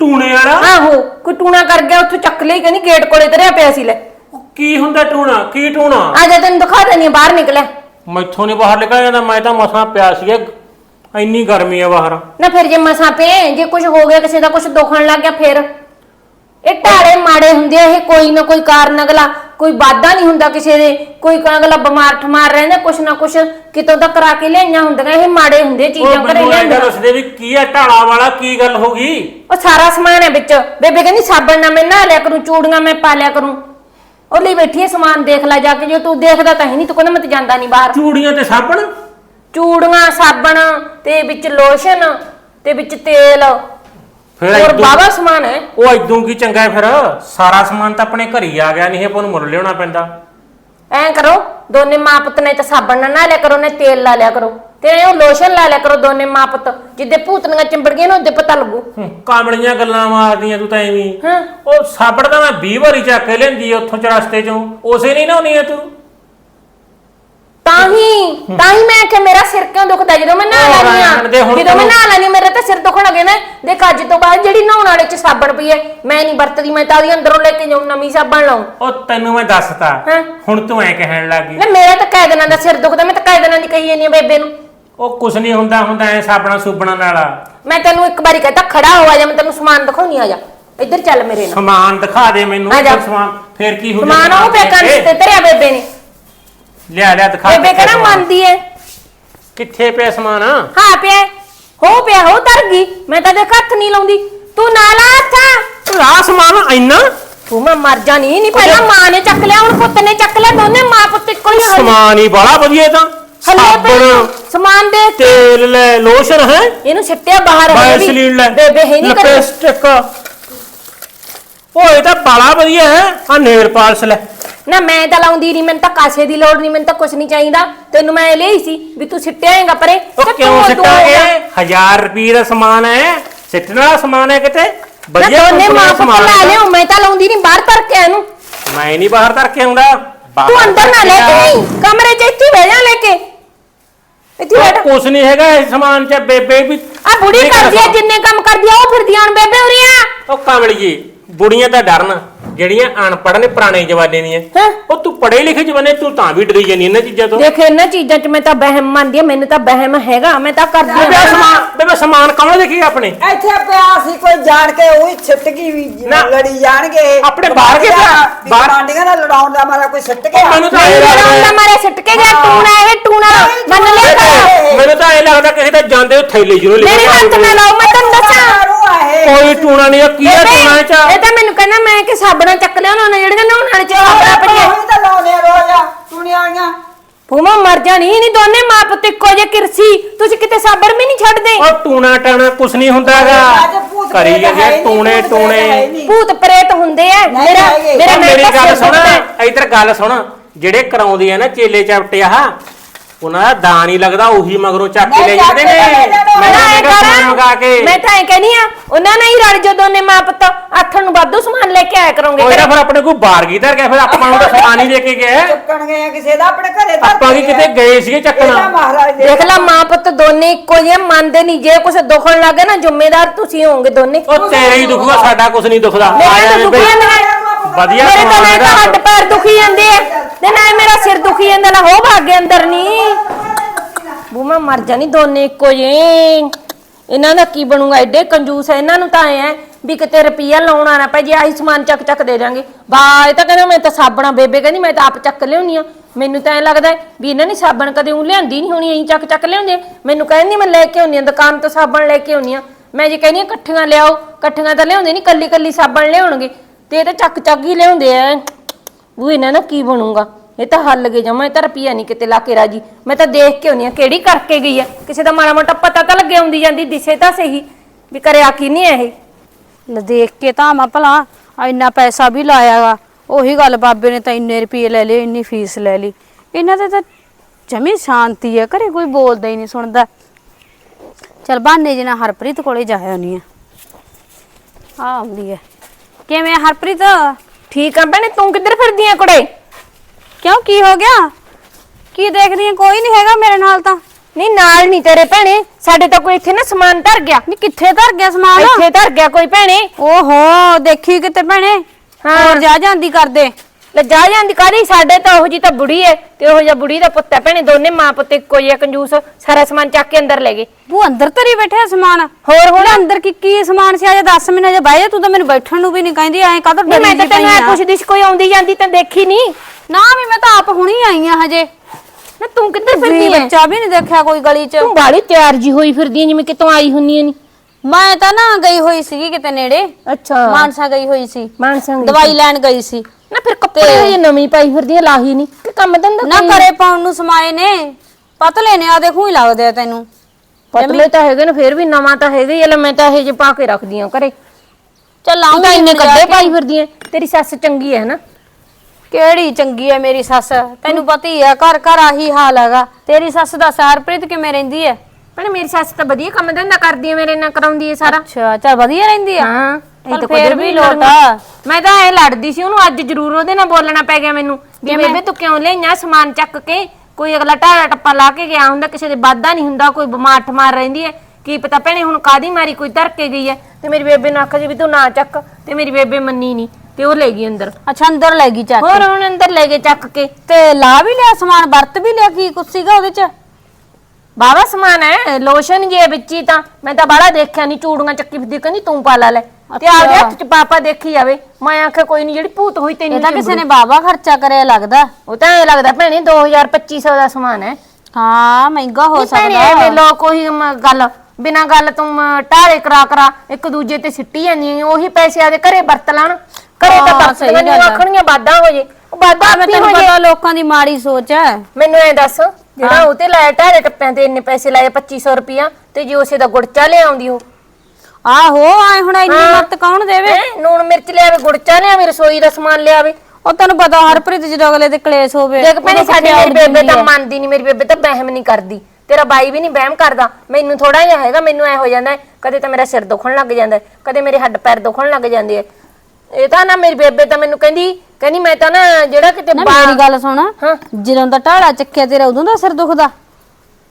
[SPEAKER 3] ਟੂਣੇ ਵਾਲਾ?
[SPEAKER 1] ਆਹੋ ਕੋਈ ਟੂਣਾ ਕਰ ਗਿਆ ਉੱਥੋਂ ਚੱਕ ਲਈ ਕਹਿੰਦੀ ਗੇਟ ਕੋਲੇ ਧਰਿਆ ਪਿਆ ਸੀ ਲੈ।
[SPEAKER 3] ਕੀ ਹੁੰਦਾ ਟੂਣਾ? ਕੀ ਟੂਣਾ?
[SPEAKER 1] ਆ ਜਾ ਤੈਨੂੰ ਦਿਖਾ ਦੇਣੀ ਬਾਹਰ ਨਿਕਲਿਆ
[SPEAKER 3] ਮੈਥੋਂ ਨਹੀਂ ਬਾਹਰ ਨਿਕਲ ਜਾਂਦਾ ਮੈਂ ਤਾਂ ਮਸਾਂ ਪਿਆ ਸੀਗਾ। ਇੰਨੀ ਗਰਮੀ ਆ ਬਾਹਰ।
[SPEAKER 1] ਨਾ ਫਿਰ ਜੇ ਮਸਾਂ ਪੇ ਜੇ ਕੁਝ ਹੋ ਗਿਆ ਕਿਸੇ ਦਾ ਕੁਝ ਦੁਖਣ ਲੱਗ ਗਿਆ ਫਿਰ। ਇਹ ਢਾਲੇ ਮਾੜੇ ਹੁੰਦੇ ਆ ਇਹ ਕੋਈ ਨਾ ਕੋਈ ਕਾਰਨ ਅਗਲਾ। ਕੋਈ ਵਾਧਾ ਨਹੀਂ ਹੁੰਦਾ ਕਿਸੇ ਦੇ। ਕੋਈ ਅਗਲਾ ਬਿਮਾਰ ਠਮਾਰ ਰਹਿੰਦਾ ਕੁਛ ਨਾ ਕੁਛ ਕਿਤੋਂ ਤਾਂ ਕਰਾ ਕੇ ਲਿਆਈਆਂ ਹੁੰਦੀਆਂ। ਇਹ ਮਾੜੇ ਹੁੰਦੇ
[SPEAKER 3] ਉਹ
[SPEAKER 1] ਚੀਜ਼ਾਂ ਘਰੇ
[SPEAKER 3] ਮੈਨੂੰ ਇਹ
[SPEAKER 1] ਲਿਆਂਦੇ
[SPEAKER 3] ਦੱਸਦੇ ਵੀ ਕੀ ਆ ਢਾਲਾ ਵਾਲਾ ਕੀ ਗੱਲ ਹੋ ਗਈ?
[SPEAKER 1] ਉਹ ਸਾਰਾ ਸਮਾਨ ਹੈ ਵਿੱਚ। ਬੇਬੇ ਕਹਿੰਦੀ ਸਾਬਣ ਨਾਲ ਮੈਂ ਨਹਾ ਲਿਆ ਕਰੂੰ ਚੂੜੀਆਂ ਮੈਂ ਪਾ ਲਿਆ ਕਰੂੰ। ਉਹ ਲਈ ਬੈਠੀ ਹੈ ਸਮਾਨ ਦੇਖ ਲੈ ਜਾ ਕੇ ਜੇ ਤੂੰ ਦੇਖਦਾ ਤਾਂ ਹੈ ਨਹੀਂ ਤੂੰ ਕਹਿੰਦਾ ਮੈਂ ਤਾਂ ਜਾਂਦਾ ਨਹੀਂ ਬਾਹਰ।
[SPEAKER 3] ਚੂੜੀਆਂ ਤੇ ਸਾਬਣ?
[SPEAKER 1] ਚੂੜੀਆਂ ਸਾਬਣ ਤੇ ਵਿੱਚ ਲੋਸ਼ਨ ਤੇ ਵਿੱਚ ਤੇਲ।
[SPEAKER 3] ਫਿਰ
[SPEAKER 1] ਹੋਰ ਬਾਵਾ ਸਮਾਨ ਹੈ।
[SPEAKER 3] ਉਹ ਇਦੋਂ ਕੀ ਚੰਗਾ ਹੈ ਫਿਰ? ਸਾਰਾ ਸਮਾਨ ਤਾਂ ਆਪਣੇ ਘਰ ਹੀ ਆ ਗਿਆ ਨਹੀਂ ਆਪਾਂ ਨੂੰ ਮੁੱਲ ਲਿਆਉਣਾ ਪੈਂਦਾ।
[SPEAKER 1] ਐਂ ਕਰੋ ਦੋਨੇ ਮਾਂ ਪੁੱਤ ਨੇ ਤਾਂ ਸਾਬਣ ਨਾਲ ਨਹਾ ਲਿਆ ਕਰੋ ਨੇ ਤੇਲ ਲਾ ਲਿਆ ਕਰੋ। ਤੇ ਉਹ ਲੋਸ਼ਨ ਲਾ ਲਿਆ ਕਰੋ ਦੋਨੇ ਮਾਂ ਪੁੱਤ ਜਿੱਦੇ ਭੂਤਨੀਆਂ ਚਿੰਬੜ ਗਈਆਂ ਨਾ ਉਹਦੇ ਪਤਾ ਲੱਗੂ।
[SPEAKER 3] ਹੂੰ, ਕਾਮਲੀਆਂ ਗੱਲਾਂ ਮਾਰਦੀਆਂ ਤੂੰ ਤਾਂ ਐਵੇਂ ਹੀ। ਉਹ ਸਾਬਣ ਤਾਂ ਮੈਂ 20 ਵਾਰੀ ਚੱਕ ਕੇ ਲੈਂਦੀ ਉੱਥੋਂ ਚ ਰਸਤੇ ਚੋਂ। ਉਸੇ ਨਹੀਂ ਨਹਾਉਣੀ ਆ ਤੂੰ।
[SPEAKER 1] ਤਾਂ ਹੀ ਤਾਂ ਹੀ ਮੈਂ ਕਿ ਮੇਰਾ ਸਿਰ ਕਿਉਂ ਦੁਖਦਾ? ਜਦੋਂ ਮੈਂ ਨਹਾ ਲੈਣੀ
[SPEAKER 3] ਰਹਿਣ ਦੇ
[SPEAKER 1] ਆ
[SPEAKER 3] ਹੁਣ
[SPEAKER 1] ਜਦੋਂ ਮੈਂ
[SPEAKER 3] ਤੈਨੂੰ-
[SPEAKER 1] ਨਹਾ ਲੈਣੀ ਮੇਰੇ ਤਾਂ ਸਿਰ ਦੁਖਣ ਲੱਗੇ ਨਾ। ਦੇਖ ਅੱਜ ਤੋਂ ਬਾਅਦ ਜਿਹੜੀ ਨਹਾਉਣ ਵਾਲੇ ਚ ਸਾਬਣ ਪਈ ਹੈ ਮੈਂ ਨਹੀਂ ਵਰਤਦੀ ਮੈਂ ਤਾਂ ਉਹਦੀ ਅੰਦਰੋਂ ਲੈ ਕੇ ਜਾਉਂ ਨਵੀਂ ਸਾਬਣ ਲਾਉਂ
[SPEAKER 3] ਉਹ ਤੈਨੂੰ ਮੈਂ ਦੱਸਤਾ।
[SPEAKER 1] ਹਾਂ।
[SPEAKER 3] ਹੁਣ ਤੂੰ ਐ ਕਹਿਣ ਲੱਗੀ
[SPEAKER 1] ਨਾ ਮੇਰਾ ਤਾਂ ਕਾਇ ਦਿਨਾਂ ਦਾ ਸਿਰ ਦੁਖਦਾ ਮੈਂ ਤਾਂ ਕਾਇ ਦਿਨਾਂ ਦੀ ਕਹੀ ਜਾਂਦੀ ਹਾਂ ਬੇਬੇ ਨੂੰ।
[SPEAKER 3] ਉਹ ਕੁਛ ਨਹੀਂ ਹੁੰਦਾ ਹੁੰਦਾ ਐ ਸਾਬਣਾ ਸੁਬਣਾ ਨਾਲ।
[SPEAKER 1] ਮੈਂ ਤੈਨੂੰ ਇੱਕ ਵਾਰੀ ਕਹਤਾ ਖੜਾ ਹੋ ਆ ਜਾ ਮੈਂ ਤੈਨੂੰ ਸਮਾਨ ਦਿਖਾਉਣੀ ਆ ਜਾ। ਇੱਧਰ ਚੱਲ ਮੇਰੇ ਨਾਲ।
[SPEAKER 3] ਸਮਾਨ ਦਿਖਾ ਦੇ ਮੈਨੂੰ
[SPEAKER 1] ਆ ਜਾ।
[SPEAKER 3] ਫਿਰ ਸਮਾਨ ਫੇਰ ਕੀ ਹੋ
[SPEAKER 1] ਸਮਾਨ ਉਹ ਪੇ ਕੰਨ ਤੇ ਧਰਿਆ ਬੇਬੇ ਨੇ।
[SPEAKER 3] ਲਿਆ ਲਿਆ ਦਿਖਾ
[SPEAKER 1] ਬੇਬੇ ਕਿਹੜਾ
[SPEAKER 3] ਸਮਾਨ?
[SPEAKER 1] ਮੰਨਦੀ ਏ
[SPEAKER 3] ਕਿੱਥੇ ਪਿਆ ਸਮਾਨ?
[SPEAKER 1] ਹਾਂ ਪਿਆ ਹੈ। ਹੋ ਪਿਆ ਹੋ ਤਰ ਗਈ। ਮੈਂ ਤਾਂ ਦੇਖ ਹੱਥ ਨਹੀਂ ਲਾਉਂਦੀ। ਤੂੰ ਨਾ ਲਾ ਹੱਥ
[SPEAKER 3] ਆ। ਸਮਾਨ ਇੰਨਾ?
[SPEAKER 1] ਤੂੰ ਮੈਂ ਮਰ ਜਾਣੀ ਨਹੀਂ ਪਹਿਲਾਂ ਮਾਂ ਨੇ ਚੱਕ ਲਿਆ ਹੁਣ ਪੁੱਤ ਨੇ ਚੱਕ ਲਿਆ ਦੋਨੇ ਮਾਂ ਪੁੱਤ ਇੱਕੋ ਹੀ ਆ
[SPEAKER 3] ਸਮਾਨ ਹੀ ਬੜਾ ਵਧੀਆ ਇਹ ਤਾਂ।
[SPEAKER 1] ਹੱਲੇ
[SPEAKER 3] ਸਾਬਣ
[SPEAKER 1] ਸਮਾਨ ਦੇ
[SPEAKER 3] ਤੇਲ ਲੈ ਲੋਸ਼ਨ ਹੈ?
[SPEAKER 1] ਇਹਨੂੰ ਸਿੱਟਿਆ ਬਾਹਰ ਹਲੇ ਵੀ।
[SPEAKER 3] ਬਾਇਸਲੀਨ ਲੈ।
[SPEAKER 1] ਬੇਬੇ ਹੈ ਨਹੀਂ ਕਰੇ।
[SPEAKER 3] ਲਿਪਸਟਿਕ ਓਏ ਇਹ ਤਾਂ ਬੜਾ ਵਧੀਆ ਹੈ। ਆ ਨੇਲ ਪਾਲਸ ਲੈ।
[SPEAKER 1] ਨਾ ਮੈਂ ਤਾਂ ਲਾਉਂਦੀ ਨਹੀਂ ਮੈਨੂੰ ਤਾਂ ਕਾਸੇ ਦੀ ਲੋੜ ਨਹੀਂ ਮੈਨੂੰ ਤਾਂ ਕੁਝ ਨਹੀਂ ਚਾਹੀਦਾ। ਤੈਨੂੰ ਮੈਂ ਲਈ ਸੀ ਵੀ ਤੂੰ ਸਿੱਟਿਆ ਹੈਗਾ ਪਰੇ।
[SPEAKER 3] ਉਹ ਕਿਉਂ
[SPEAKER 1] ਤੂੰ- ਤੂੰ
[SPEAKER 3] ਸਿੱਟਾਂਗੇ?
[SPEAKER 1] ਹੋ ਗਿਆ।
[SPEAKER 3] 1000 ਰੁਪਏ ਦਾ ਸਮਾਨ ਹੈ। ਸਿੱਟਣ ਵਾਲਾ ਸਮਾਨ ਹੈ ਕਿਤੇ?
[SPEAKER 1] ਨਾ
[SPEAKER 3] ਵਧੀਆ
[SPEAKER 1] ਦੋਨੇ
[SPEAKER 3] company ਦਾ
[SPEAKER 1] ਮਾਂ ਪੁੱਤ
[SPEAKER 3] ਸਮਾਨ
[SPEAKER 1] ਲੈ
[SPEAKER 3] ਹੈ।
[SPEAKER 1] ਲਿਓ ਮੈਂ ਤਾਂ ਲਾਉਂਦੀ ਨਹੀਂ ਬਾਹਰ ਧਰ ਕੇ ਇਹਨੂੰ
[SPEAKER 3] ਮੈਂ ਨਹੀਂ ਬਾਹਰ ਧਰ ਕੇ ਆਉਂਦਾ। ਬਾਹਰ
[SPEAKER 1] ਤੂੰ ਅੰਦਰ ਨਾ ਲੈ
[SPEAKER 3] ਕੇ।
[SPEAKER 1] ਨਹੀਂ ਕਮਰੇ 'ਚ ਇੱਥੇ ਬਹਿ ਜਾ ਲੈ ਕੇ। ਇੱਥੇ
[SPEAKER 3] ਉਹ
[SPEAKER 1] ਬੈਠ
[SPEAKER 3] ਕੁਛ ਨਹੀਂ ਹੈਗਾ ਇਸ ਸਮਾਨ 'ਚ ਬੇਬੇ ਵੀ
[SPEAKER 1] ਆ ਬੁੜੀ ਕਰਦੀ ਆ। ਜਿੰਨੇ ਕੰਮ ਕਰਦੀ ਆ ਉਹ ਫਿਰਦੀ ਆਣ ਬੇਬੇ ਉਰੀਆਂ
[SPEAKER 3] ਉਹ ਕਾਮਲੀਏ ਬੁੜੀਆਂ ਤਾਂ ਡਰਨ। ਜਿਹੜੀਆਂ ਅਨਪੜ੍ਹ ਨੇ ਪੁਰਾਣੇ ਜਵਾਨੇ ਦੀਆਂ
[SPEAKER 1] ਹੈਂ?
[SPEAKER 3] ਉਹ ਤੂੰ ਪੜ੍ਹੇ ਲਿਖੇ ਜਵਾਨੇ ਤੂੰ ਤਾਂ ਵੀ ਡਰੀ ਜਾਨੀ ਇਹਨਾਂ ਚੀਜ਼ਾਂ ਤੋਂ।
[SPEAKER 1] ਦੇਖ ਇਹਨਾਂ ਚੀਜ਼ਾਂ 'ਚ ਮੈਂ ਤਾਂ ਵਹਿਮ ਮੰਨਦੀ ਆ ਮੈਨੂੰ ਤਾਂ ਵਹਿਮ ਹੈਗਾ ਮੈਂ ਤਾਂ ਕਰਦੀ
[SPEAKER 3] ਬੇਬੇ
[SPEAKER 1] ਆ
[SPEAKER 3] ਸਮਾਨ ਬੇਬੇ ਸਮਾਨ ਕੌਣ ਦੇਖੇਗਾ ਆਪਣੇ?
[SPEAKER 2] ਇੱਥੇ ਪਿਆ ਸੀ ਕੋਈ ਜਾਣ ਕੇ ਉਹੀ ਛਿੱਟ ਗਈ ਵੀ
[SPEAKER 3] ਨਾ।
[SPEAKER 2] ਲੜੀ ਜਾਣਗੇ।
[SPEAKER 3] ਆਪਣੇ ਬਾਹਰ ਕੇ ਪਿਆ? ਬਾਹਰ-
[SPEAKER 2] ਬਾਂਡੀਆਂ ਨਾਲ ਲੜਾਉਣ ਦਾ ਮਾਰਾ ਕੋਈ ਛਿੱਟ ਗਿਆ
[SPEAKER 3] ਮੈਨੂੰ ਤਾਂ ਇਹ
[SPEAKER 1] ਲੜਾਉਣ ਦਾ
[SPEAKER 3] ਲੱਗਦਾ
[SPEAKER 1] ਮਾਰੇ ਸਿੱਟ ਕੇ ਗਿਆ ਟੂਣਾ ਇਹ ਟੂਣਾ ਮੰਨ ਲਿਆ ਕਰ
[SPEAKER 3] ਮੈਨੂੰ ਤਾਂ ਇਹ ਲੱਗਦਾ ਕਿਸੇ ਦਾ ਜਾਂਦੇ ਉਹ ਥੈਲੇ ਜਿਹਨੂੰ ਲੈ
[SPEAKER 1] ਮੇਰੇ ਹੱਥ ਨਾਲ ਲਾਓ ਮੈਂ ਤੈਨੂੰ ਦੱਸਾਂ।
[SPEAKER 3] ਕੋਈ ਟੂਣਾ ਨਹੀਂ ਕੀ ਹੈ
[SPEAKER 1] ਬੇਬੇ,
[SPEAKER 3] ਟੂਣਾ ਚ?
[SPEAKER 1] ਇਹ ਤਾਂ ਮੈਨੂੰ ਕਹਿੰਦਾ ਮੈਂ ਕਿ ਸਾਬਣਾ ਚੱਕ ਲਿਆ ਉਹਨਾਂ ਨੇ ਜਿਹੜੀਆਂ ਨਹਾਉਣ ਵਾਲੇ ਚ ਆਪਣਾ ਪਈਏ
[SPEAKER 2] ਉਹੀ ਤਾਂ ਲਾਉਂਦੇ ਆ ਰੋਜ਼ ਟੂਣੀਆਂ ਆਈਆਂ।
[SPEAKER 1] ਭੂਮਾ ਮਰ ਜਾਣੀ ਨਹੀਂ ਦੋਨੇ ਮਾਂ ਪੁੱਤ ਇੱਕੋ ਜੇ ਕਿਰਸੀ ਤੁਸੀਂ ਕਿਤੇ ਸਾਬਰ ਵੀ ਨਹੀਂ ਛੱਡਦੇ।
[SPEAKER 3] ਉਹ ਟੂਣਾ ਟਾਣਾ ਕੁਛ ਨਹੀਂ ਹੁੰਦਾ
[SPEAKER 2] ਅੱਜ ਭੂਤ
[SPEAKER 3] ਕਰੀ
[SPEAKER 2] ਪ੍ਰੇਤ ਹੈ
[SPEAKER 3] ਜਾਂਦੇ
[SPEAKER 2] ਨੀ,
[SPEAKER 3] ਟੂਣੇ
[SPEAKER 2] ਭੂਤ ਪ੍ਰੇਤ ਹੈ
[SPEAKER 3] ਟੂਣੇ।
[SPEAKER 1] ਭੂਤ ਪ੍ਰੇਤ ਹੁੰਦੇ ਆ।
[SPEAKER 2] ਨਹੀਂ
[SPEAKER 1] ਮੇਰਾ। ਮੇਰਾ
[SPEAKER 3] ਉਹ ਗੱਲ ਸੁਣ। ਇਧਰ ਗੱਲ ਸੁਣ ਜਿਹੜੇ ਕਰਾਉਂਦੇ ਆ ਨਾ ਚੇਲੇ ਚਪਟੇ ਆ ਉਹਨਾਂ ਦਾ ਦਾਨ ਹੀ ਲੱਗਦਾ ਉਹੀ ਮਗਰੋਂ ਚੱਕ ਕੇ ਲੈ ਜਾਂਦੇ ਨੇ। ਮੈਂ ਤਾਂ ਸਮਾਨ ਮੰਗਾ ਕੇ।
[SPEAKER 1] ਮੈਂ ਤਾਂ ਐ ਕਹਿੰਦੀ ਆ ਉਹਨਾਂ ਨਾਲ ਹੀ ਰਲ ਜੋ ਦੋਨੇ ਮਾਂ ਪੁੱਤ। ਆਥਣ ਨੂੰ ਵਾਧੂ ਸਮਾਨ ਲੈ ਕੇ ਆਇਆ ਕਰੋਗੇ।
[SPEAKER 3] ਉਹ ਇਹਦਾ ਫਿਰ ਆਪਣੇ ਕੋਈ ਬਾਰਗੀ ਧਰ ਗਿਆ ਫਿਰ ਆਪਾਂ ਨੂੰ ਤਾਂ ਸਮਾਨ ਹੀ ਦੇ ਕੇ ਗਏ
[SPEAKER 2] ਚੱਕਣ ਗਏ ਆ ਕਿਸੇ ਦਾ ਆਪਣੇ ਘਰੇ ਧਰ
[SPEAKER 3] ਆਪਾਂ ਕੀ
[SPEAKER 2] ਕੇ
[SPEAKER 3] ਕਿਤੇ ਗਏ ਸੀਗੇ ਚੱਕਣਾ।
[SPEAKER 2] ਦੇ
[SPEAKER 1] ਦੇਖ ਲੈ ਮਾਂ ਪੁੱਤ ਦੋਨੇ ਇੱਕੋ ਜਿਹੇ ਮੰਨਦੇ ਨਹੀਂ। ਜੇ ਕੁਝ ਦੁਖਣ ਲੱਗੇ ਨਾ ਜ਼ਿੰਮੇਦਾਰ ਤੁਸੀਂ ਹੋਵੋਗੇ ਦੋਨੇ।
[SPEAKER 3] ਉਹ ਤੇਰੇ ਹੀ ਦੁਖੂਗਾ ਸਾਡਾ ਕੁਝ ਨਹੀਂ ਦੁਖਦਾ। ਆ ਜਾ ਬੇਬੇ। ਵਧੀਆ
[SPEAKER 1] ਮੇਰੇ ਤਾਂ
[SPEAKER 3] ਸਮਾਨ ਹੈਗਾ।
[SPEAKER 1] ਹੱਡ ਪੈਰ ਦੁਖੀ ਜਾਂਦੇ ਆ। ਤੇ ਨਾ ਮੇਰਾ ਸਿਰ ਦੁਖੀ ਜਾਂਦਾ ਨਾ ਹੋ ਭਾਗੇ ਅੰਦਰ ਨਹੀਂ ਬੂਮਾ ਮਰ ਜਾਣੀ ਦੋਨੇ ਇੱਕੋ ਜਿਹੇ। ਇਹਨਾਂ ਦਾ ਕੀ ਬਣੂਗਾ? ਐਡੇ ਕੰਜੂਸ ਐ ਇਹਨਾਂ ਨੂੰ ਤਾਂ ਐ ਵੀ ਕਿਤੇ ਰੁਪਈਆ ਲਾਉਣਾ ਨਾ ਪੈ ਜੇ ਆਹੀ ਸਮਾਨ ਚੱਕ ਚੱਕ ਦੇ ਦਾਂਗੇ ਬਾ ਇਹ ਤਾਂ ਕਹਿੰਦਾ ਮੈਂ ਤਾਂ ਸਾਬਣਾ ਬੇਬੇ ਕਹਿੰਦੀ ਮੈਂ ਤਾਂ ਆਪ ਚੱਕ ਲਿਆਉਣੀ ਆ। ਮੈਨੂੰ ਤਾਂ ਐ ਲੱਗਦਾ ਹੈ ਵੀ ਇਹਨਾਂ ਨੇ ਸਾਬਣ ਕਦੇ ਉਹ ਲਿਆਂਦੀ ਨਹੀਂ ਹੋਣੀ ਐਂ ਚੱਕ ਚੱਕ ਲਿਆਉਂਦੇ। ਆ। ਮੈਨੂੰ ਕਹਿੰਦੀ ਮੈਂ ਲੈ ਕੇ ਆਉਣੀ ਆ ਦੁਕਾਨ ਤੋਂ ਸਾਬਣ ਲੈ ਕੇ ਆਉਣੀ ਆ। ਮੈਂ ਜੇ ਕਹਿੰਦੀ ਆ ਇਕੱਠੀਆਂ ਲਿਆਓ ਇਕੱਠੀਆਂ ਤਾਂ ਲਿਆਉਂਦੇ ਨਹੀਂ ਕੱਲੀ ਕੱਲੀ ਸਾਬਣ ਲਿਆਉਣਗੇ। ਤੇ ਇਹ ਤਾਂ ਚੱਕ ਚੱਕ ਹੀ ਲਿਆਉਂਦੇ ਆ। ਉਹ ਇਹਨਾਂ ਨਾਲ ਕੀ ਬਣੂਗਾ? ਇਹ ਤਾਂ ਹੱਲ ਗਏ ਜਮਾ, ਇਹ ਤਾਂ ਰੁਪਈਆ ਨਹੀਂ ਕਿਤੇ ਲਾ ਕੇ ਰਾਜੀ। ਮੈਂ ਤਾਂ ਦੇਖ ਕੇ ਆਉਣੀ ਆ ਕਿਹੜੀ ਕਰਕੇ ਗਈ ਆ। ਕਿਸੇ ਦਾ ਮਾੜਾ ਮੋਟਾ ਪਤਾ ਤਾਂ ਲੱਗੇ ਆਉਂਦੀ ਜਾਂਦੀ, ਦਿਸੇ ਤਾਂ ਸਹੀ, ਵੀ ਕਰਿਆ ਕੀ ਨਹੀਂ ਇਹ।
[SPEAKER 4] ਲੈ ਦੇਖ ਕੇ ਤਾਂ ਮੈਂ ਭਲਾ, ਆ ਇੰਨਾ ਪੈਸਾ ਵੀ ਲਾਇਆਗਾ ਉਹੀ ਗੱਲ ਬਾਬੇ ਨੇ ਤਾਂ ਇੰਨੇ ਰੁਪਏ ਲੈ ਲਏ, ਇੰਨੀ ਫੀਸ ਲੈ ਲਈ। ਇਹਨਾਂ ਦੇ ਤਾਂ ਜਮੀ ਸ਼ਾਂਤੀ ਆ, ਘਰੇ ਕੋਈ ਬੋਲਦਾ ਹੀ ਨਹੀਂ ਸੁਣਦਾ। ਚਲ ਬਹਾਨੇ ਜੀ ਹਰਪ੍ਰੀਤ ਕੋਲੇ ਜਾਇਆ ਆਉਣੀ ਆ। ਆ ਆਉਂਦੀ ਹੈ ਕਿਵੇਂ ਆ ਹਰਪ੍ਰੀਤ?
[SPEAKER 1] ਠੀਕ ਆ ਭੈਣੇ ਤੂੰ ਕਿੱਧਰ ਫਿਰਦੀ ਆ ਕੁੜੇ?
[SPEAKER 4] ਕਿਉਂ ਕੀ ਹੋ ਗਿਆ? ਕੀ ਦੇਖਦੀ ਹੈ ਕੋਈ ਨਹੀਂ ਹੈਗਾ ਮੇਰੇ ਨਾਲ ਤਾਂ।
[SPEAKER 1] ਨਹੀਂ ਨਾਲ ਨਹੀਂ ਤੇਰੇ ਭੈਣੇ। ਸਾਡੇ ਤਾਂ ਕੋਈ ਇੱਥੇ ਨਾ ਸਮਾਨ ਧਰ ਗਿਆ।
[SPEAKER 4] ਨੀ ਕਿੱਥੇ ਧਰ ਗਿਆ ਸਮਾਨ?
[SPEAKER 1] ਇੱਥੇ ਧਰ ਗਿਆ ਕੋਈ ਭੈਣੇ।
[SPEAKER 4] ਓਹੋ ਦੇਖੀ ਕਿਤੇ ਭੈਣੇ?
[SPEAKER 1] ਹਾਂ।
[SPEAKER 4] ਹੋਰ ਜਾ ਜਾਂਦੀ ਕਰਦੇ।
[SPEAKER 1] ਲੈ ਜਾ ਜਾਂਦੀ ਕਾਦੀ ਸਾਡੇ ਤਾਂ ਉਹ ਜੀ ਤਾਂ ਬੁੜੀ ਐ ਤੇ ਉਹ ਜਿਹਾ ਬੁੜੀ ਦਾ ਪੁੱਤ ਐ ਭੈਣੇ ਦੋਨੇ ਮਾਂ ਪੁੱਤ ਇੱਕੋ ਹੀ ਆ ਕੰਜੂਸ ਸਾਰਾ ਸਮਾਨ ਚੱਕ ਕੇ ਅੰਦਰ ਲੈ ਗਏ।
[SPEAKER 4] ਤੂੰ ਅੰਦਰ ਧਰੀ ਬੈਠਿਆ ਸਮਾਨ?
[SPEAKER 1] ਹੋਰ ਹੁਣ
[SPEAKER 4] ਅੰਦਰ ਕੀ ਕੀ ਸਮਾਨ ਸੀ? ਅਜੇ 10 ਮਿੰਟ ਜੇ ਬਾਈ ਤੂੰ ਤਾਂ ਮੈਨੂੰ ਬੈਠਣ ਨੂੰ ਵੀ ਨਹੀਂ ਕਹਿੰਦੀ ਐਂ
[SPEAKER 1] ਨਹੀਂ ਮੈਂ ਤਾਂ
[SPEAKER 4] ਜਿਹੀ
[SPEAKER 1] ਤੈਨੂੰ ਐ? ਪੁੱਛਦੀ ਸੀ ਕੋਈ ਆਉਂਦੀ ਜਾਂਦੀ ਤਾਂ ਦੇਖੀ ਨਹੀਂ
[SPEAKER 4] ਨਾ ਵੀ ਮੈਂ ਤਾਂ ਆਪ ਹੁਣੀ ਆਈ ਆ ਹਜੇ।
[SPEAKER 1] ਨਾ ਤੂੰ ਕਿੱਧਰ ਫਿਰਦੀ ਐ?
[SPEAKER 4] ਬੱਚਾ ਵੀ ਨਹੀਂ ਦੇਖਿਆ ਕੋਈ ਗਲੀ 'ਚ।
[SPEAKER 1] ਤੂੰ ਬਾੜੀ ਤਿਆਰ ਜੀ ਹੋਈ ਫਿਰਦੀ ਐ ਜਿਵੇਂ ਕਿਤੋਂ ਆਈ ਹੁੰਨੀ ਐ ਨੀ।
[SPEAKER 4] ਮੈਂ ਤਾਂ ਨਾ ਗਈ ਹੋਈ ਸੀਗੀ ਕਿਤੇ ਨੇੜੇ।
[SPEAKER 1] ਅੱਛਾ।
[SPEAKER 4] ਮਾਨਸਾ ਗਈ ਹੋਈ ਸੀ।
[SPEAKER 1] ਮਾਨਸੰਗ
[SPEAKER 4] ਦਵਾਈ ਲੈਣ ਗਈ ਸੀ।
[SPEAKER 1] ਨਾ ਫਿਰ ਕੱਪੜੇ ਹਜੇ ਨਵੀਂ ਪਾਈ ਫਿਰਦੀ ਐ ਲਾਹੀ ਨਹੀਂ ਕਿ ਕੰਮ ਧੰਦਾ
[SPEAKER 4] ਨਾ ਕਰੇ ਪਾਉਣ ਨੂੰ ਸਮਾਏ ਨੇ। ਪਤਲੇ ਨੇ ਆ ਦੇਖੂ ਹੀ ਲੱਗਦੇ ਆ ਤੈਨੂੰ।
[SPEAKER 1] ਪਤਲੇ ਤਾਂ ਹੈਗੇ ਨੇ ਫਿਰ ਵੀ ਨਵਾਂ ਤਾਂ ਹੈਗਾ ਹੀ ਐ ਲੈ ਮੈਂ ਤਾਂ ਇਹ ਜੇ ਪਾ ਕੇ ਰੱਖਦੀ ਆ ਘਰੇ।
[SPEAKER 4] ਚੱਲ
[SPEAKER 1] ਤੂੰ ਤਾਂ
[SPEAKER 4] ਆਉਂਗੀ
[SPEAKER 1] ਇੰਨੇ ਕੱਢੇ। ਪਾਈ ਫਿਰਦੀ ਐ। ਤੇਰੀ ਸੱਸ ਚੰਗੀ ਐ ਨਾ
[SPEAKER 4] ਕਿਹੜੀ ਚੰਗੀ ਹੈ ਮੇਰੀ ਸੱਸ? ਤੈਨੂੰ ਪਤਾ ਹੀ ਹੈ ਘਰ ਘਰ ਆਹੀ ਹਾਲ ਹੈਗਾ। ਤੇਰੀ ਸੱਸ ਦਾ ਸਾਰਪ੍ਰੀਤ ਕਿਵੇਂ ਰਹਿੰਦੀ ਹੈ
[SPEAKER 1] ਭੈਣੇ ਮੇਰੀ ਸੱਸ ਤਾਂ ਵਧੀਆ ਕੰਮ ਧੰਦਾ ਕਰਦੀ ਐ ਮੇਰੇ ਨਾਲ ਕਰਾਉਂਦੀ ਐ ਸਾਰਾ।
[SPEAKER 4] ਅੱਛਾ ਚੱਲ ਵਧੀਆ ਰਹਿੰਦੀ ਆ।
[SPEAKER 1] ਹਾਂ। ਇਹ ਤਾਂ
[SPEAKER 4] ਵੀ ਲੋਟ।
[SPEAKER 1] ਮੈਂ ਤਾਂ ਇਹ ਲੜਦੀ ਸੀ ਉਹਨੂੰ ਅੱਜ ਜ਼ਰੂਰ ਉਹਦੇ ਨਾਲ ਬੋਲਣਾ ਪੈ ਗਿਆ ਮੈਨੂੰ ਵੀ ਬੇਬੇ ਤੂੰ ਕਿਉਂ ਲੈਣਾ ਸਮਾਨ ਚੱਕ ਕੇ? ਕੋਈ ਅਗਲਾ ਢਾੜਾ ਟੱਪਾ ਲਾ ਕੇ ਗਿਆ ਹੁੰਦਾ ਕਿਸੇ ਦੇ ਵਾਦਾ ਨਹੀਂ ਹੁੰਦਾ ਕੋਈ ਬਿਮਾਰ ਠਮਾਰ ਰਹਿੰਦੀ ਹੈ। ਕੀ ਪਤਾ ਭੈਣੇ ਹੁਣ ਕਾਦੀ ਮਾਰੀ ਕੋਈ ਧਰ ਕੇ ਗਈ ਹੈ। ਤੇ ਮੇਰੀ ਬੇਬੇ ਨੂੰ ਆਖਿਆ ਜੀ ਵੀ ਤੂੰ ਨਾ ਚੱਕ ਤੇ ਮੇਰੀ ਬੇਬੇ ਮੰਨੀ ਨਹੀਂ ਤੇ ਉਹ ਲੈ ਗਈ ਅੰਦਰ।
[SPEAKER 4] ਅੱਛਾ ਅੰਦਰ ਲੈ ਗਈ ਚੱਕ
[SPEAKER 1] ਹੋਰ ਹੁਣ ਅੰਦਰ ਲੈ ਗਏ ਚੱਕ ਕੇ।
[SPEAKER 4] ਤੇ ਲਾ ਵੀ ਲਿਆ ਸਮਾਨ ਵਰਤ ਵੀ ਲਿਆ ਕੀ ਕੁਛ ਸੀਗਾ ਉਹਦੇ ਚ?
[SPEAKER 1] ਬਾਵਾ ਸਮਾਨ ਹੈ ਲੋਸ਼ਨ ਜੇ ਵਿੱਚ ਤਾਂ। ਮੈਂ ਤਾਂ ਬਾਹਲਾ ਦੇਖਿਆ ਨਹੀਂ ਚੂੜੀਆਂ ਚੱਕੀ ਫਿਰਦੀ ਕਹਿੰਦੀ ਤੂੰ ਪਾ ਲਾ ਲੈ। ਤੇ ਆਪਦੇ ਹੱਥ ਚ ਪਾਪਾ ਦੇਖੀ ਜਾਵੇ। ਮੈਂ ਆਖਿਆ ਕੋਈ ਨਹੀਂ ਜਿਹੜੀ ਭੂਤ ਹੋਈ
[SPEAKER 4] ਇਹ
[SPEAKER 1] ਤੈਨੂੰ
[SPEAKER 4] ਤਾਂ ਕਿਸੇ ਨੇ ਬਾਬਾ ਖਰਚਾ ਕਰਿਆ ਲੱਗਦਾ।
[SPEAKER 1] ਉਹ ਤਾਂ ਐ ਲੱਗਦਾ ਭੈਣੇ 2000 ਦਾ ਸਮਾਨ ਹੈ।
[SPEAKER 4] ਹਾਂ ਮਹਿੰਗਾ ਹੋ
[SPEAKER 1] ਭੈਣੇ
[SPEAKER 4] ਸਕਦਾ
[SPEAKER 1] ਐਵੇਂ ਲੋਕ ਉਹੀ ਮ- ਗੱਲ ਬਿਨਾਂ ਗੱਲ ਤੋਂ ਮ- ਕਰਾ ਕਰਾ ਇੱਕ ਦੂਜੇ ਤੇ ਸਿੱਟੀ ਜਾਂਦੀਆਂ ਉਹੀ ਪੈਸੇ ਆਦੇ ਘਰੇ ਵਰਤ ਲੈਣ। ਘਰੇ ਤਾਂ
[SPEAKER 4] ਹਾਂ,
[SPEAKER 1] ਵਰਤਦੀਆਂ
[SPEAKER 4] ਸਹੀ
[SPEAKER 1] ਨਹੀਂ
[SPEAKER 4] ਗੱਲ ਆ।
[SPEAKER 1] ਆਖਣੀਆਂ ਬਾਦਾਂ ਹੋ ਜੇ। ਉਹ ਬਾਦਾਂ
[SPEAKER 4] ਮੈਂ
[SPEAKER 1] ਆਪੀ
[SPEAKER 4] ਤੈਨੂੰ
[SPEAKER 1] ਹੋ ਜੇ।
[SPEAKER 4] ਪਤਾ ਲੋਕਾਂ ਦੀ ਮਾੜੀ ਸੋਚ ਹੈ।
[SPEAKER 1] ਮੈਨੂੰ ਐ ਦੱਸ ਜਿਹੜਾ ਉਹ ਤੇ ਲਾਇਆ ਢਾਲੇ ਟੱਪਿਆਂ ਤੇ ਇੰਨੇ ਪੈਸੇ ਲਾਏ 2500 ਰੁਪਿਆ ਤੇ ਜੇ ਉਸੇ ਦਾ ਗੁੜਚਾ ਲਿਆਉਂਦੀ ਉਹ।
[SPEAKER 4] ਆਹੋ ਆਏ ਹੁਣ ਇੰਨੀ ਮੱਤ ਕੌਣ ਦੇਵੇ?
[SPEAKER 1] ਹੈਂ, ਨੂਣ ਮਿਰਚ ਲਿਆਵੇ ਗੁੜਚਾ ਲਿਆਵੇ ਰਸੋਈ ਦਾ ਸਮਾਨ ਲਿਆਵੇ।
[SPEAKER 4] ਉਹ ਤੈਨੂੰ ਪਤਾ ਹਰਪ੍ਰੀਤ ਜਦੋਂ ਅਗਲੇ ਤੇ ਕਲੇਸ਼ ਹੋਵੇ
[SPEAKER 1] ਦੇਖ ਭੈਣੇ
[SPEAKER 4] ਉਦੋਂ
[SPEAKER 1] ਸਾਡੀ
[SPEAKER 4] ਕਿੱਥੇ
[SPEAKER 1] ਮੇਰੀ ਬੇਬੇ ਤਾਂ। ਮੰਨਦੀ ਨਹੀਂ ਮੇਰੀ ਬੇਬੇ ਤਾਂ ਵਹਿਮ ਨਹੀਂ ਕਰਦੀ। ਤੇਰਾ ਬਾਈ ਵੀ ਨਹੀਂ ਵਹਿਮ ਕਰਦਾ। ਮੈਨੂੰ ਥੋੜਾ ਜਿਹਾ ਹੈਗਾ ਮੈਨੂੰ ਐ ਹੋ ਜਾਂਦਾ ਹੈ, ਕਦੇ ਤਾਂ ਮੇਰਾ ਸਿਰ ਦੁਖਣ ਲੱਗ ਜਾਂਦਾ ਹੈ, ਕਦੇ ਮੇਰੇ ਹੱਡ ਪੈਰ ਦੁਖਣ ਲੱਗ ਜਾਂਦੇ ਆ ਇਹ ਤਾਂ ਨਾ ਮੇਰੀ ਬੇਬੇ ਤਾਂ ਮੈਨੂੰ ਕਹਿੰਦੀ ਕਹਿੰਦੀ ਮੈਂ ਤਾਂ ਨਾ ਜਿਹੜਾ ਕਿਤੇ
[SPEAKER 4] ਨਾ
[SPEAKER 1] ਬਾ-
[SPEAKER 4] ਮੇਰੀ ਗੱਲ ਸੁਣ
[SPEAKER 1] ਹਾਂ।
[SPEAKER 4] ਜਦੋਂ ਦਾ ਢਾਲਾ ਚੱਕਿਆ ਤੇਰਾ ਉਦੋਂ ਦਾ ਸਿਰ ਦੁਖਦਾ।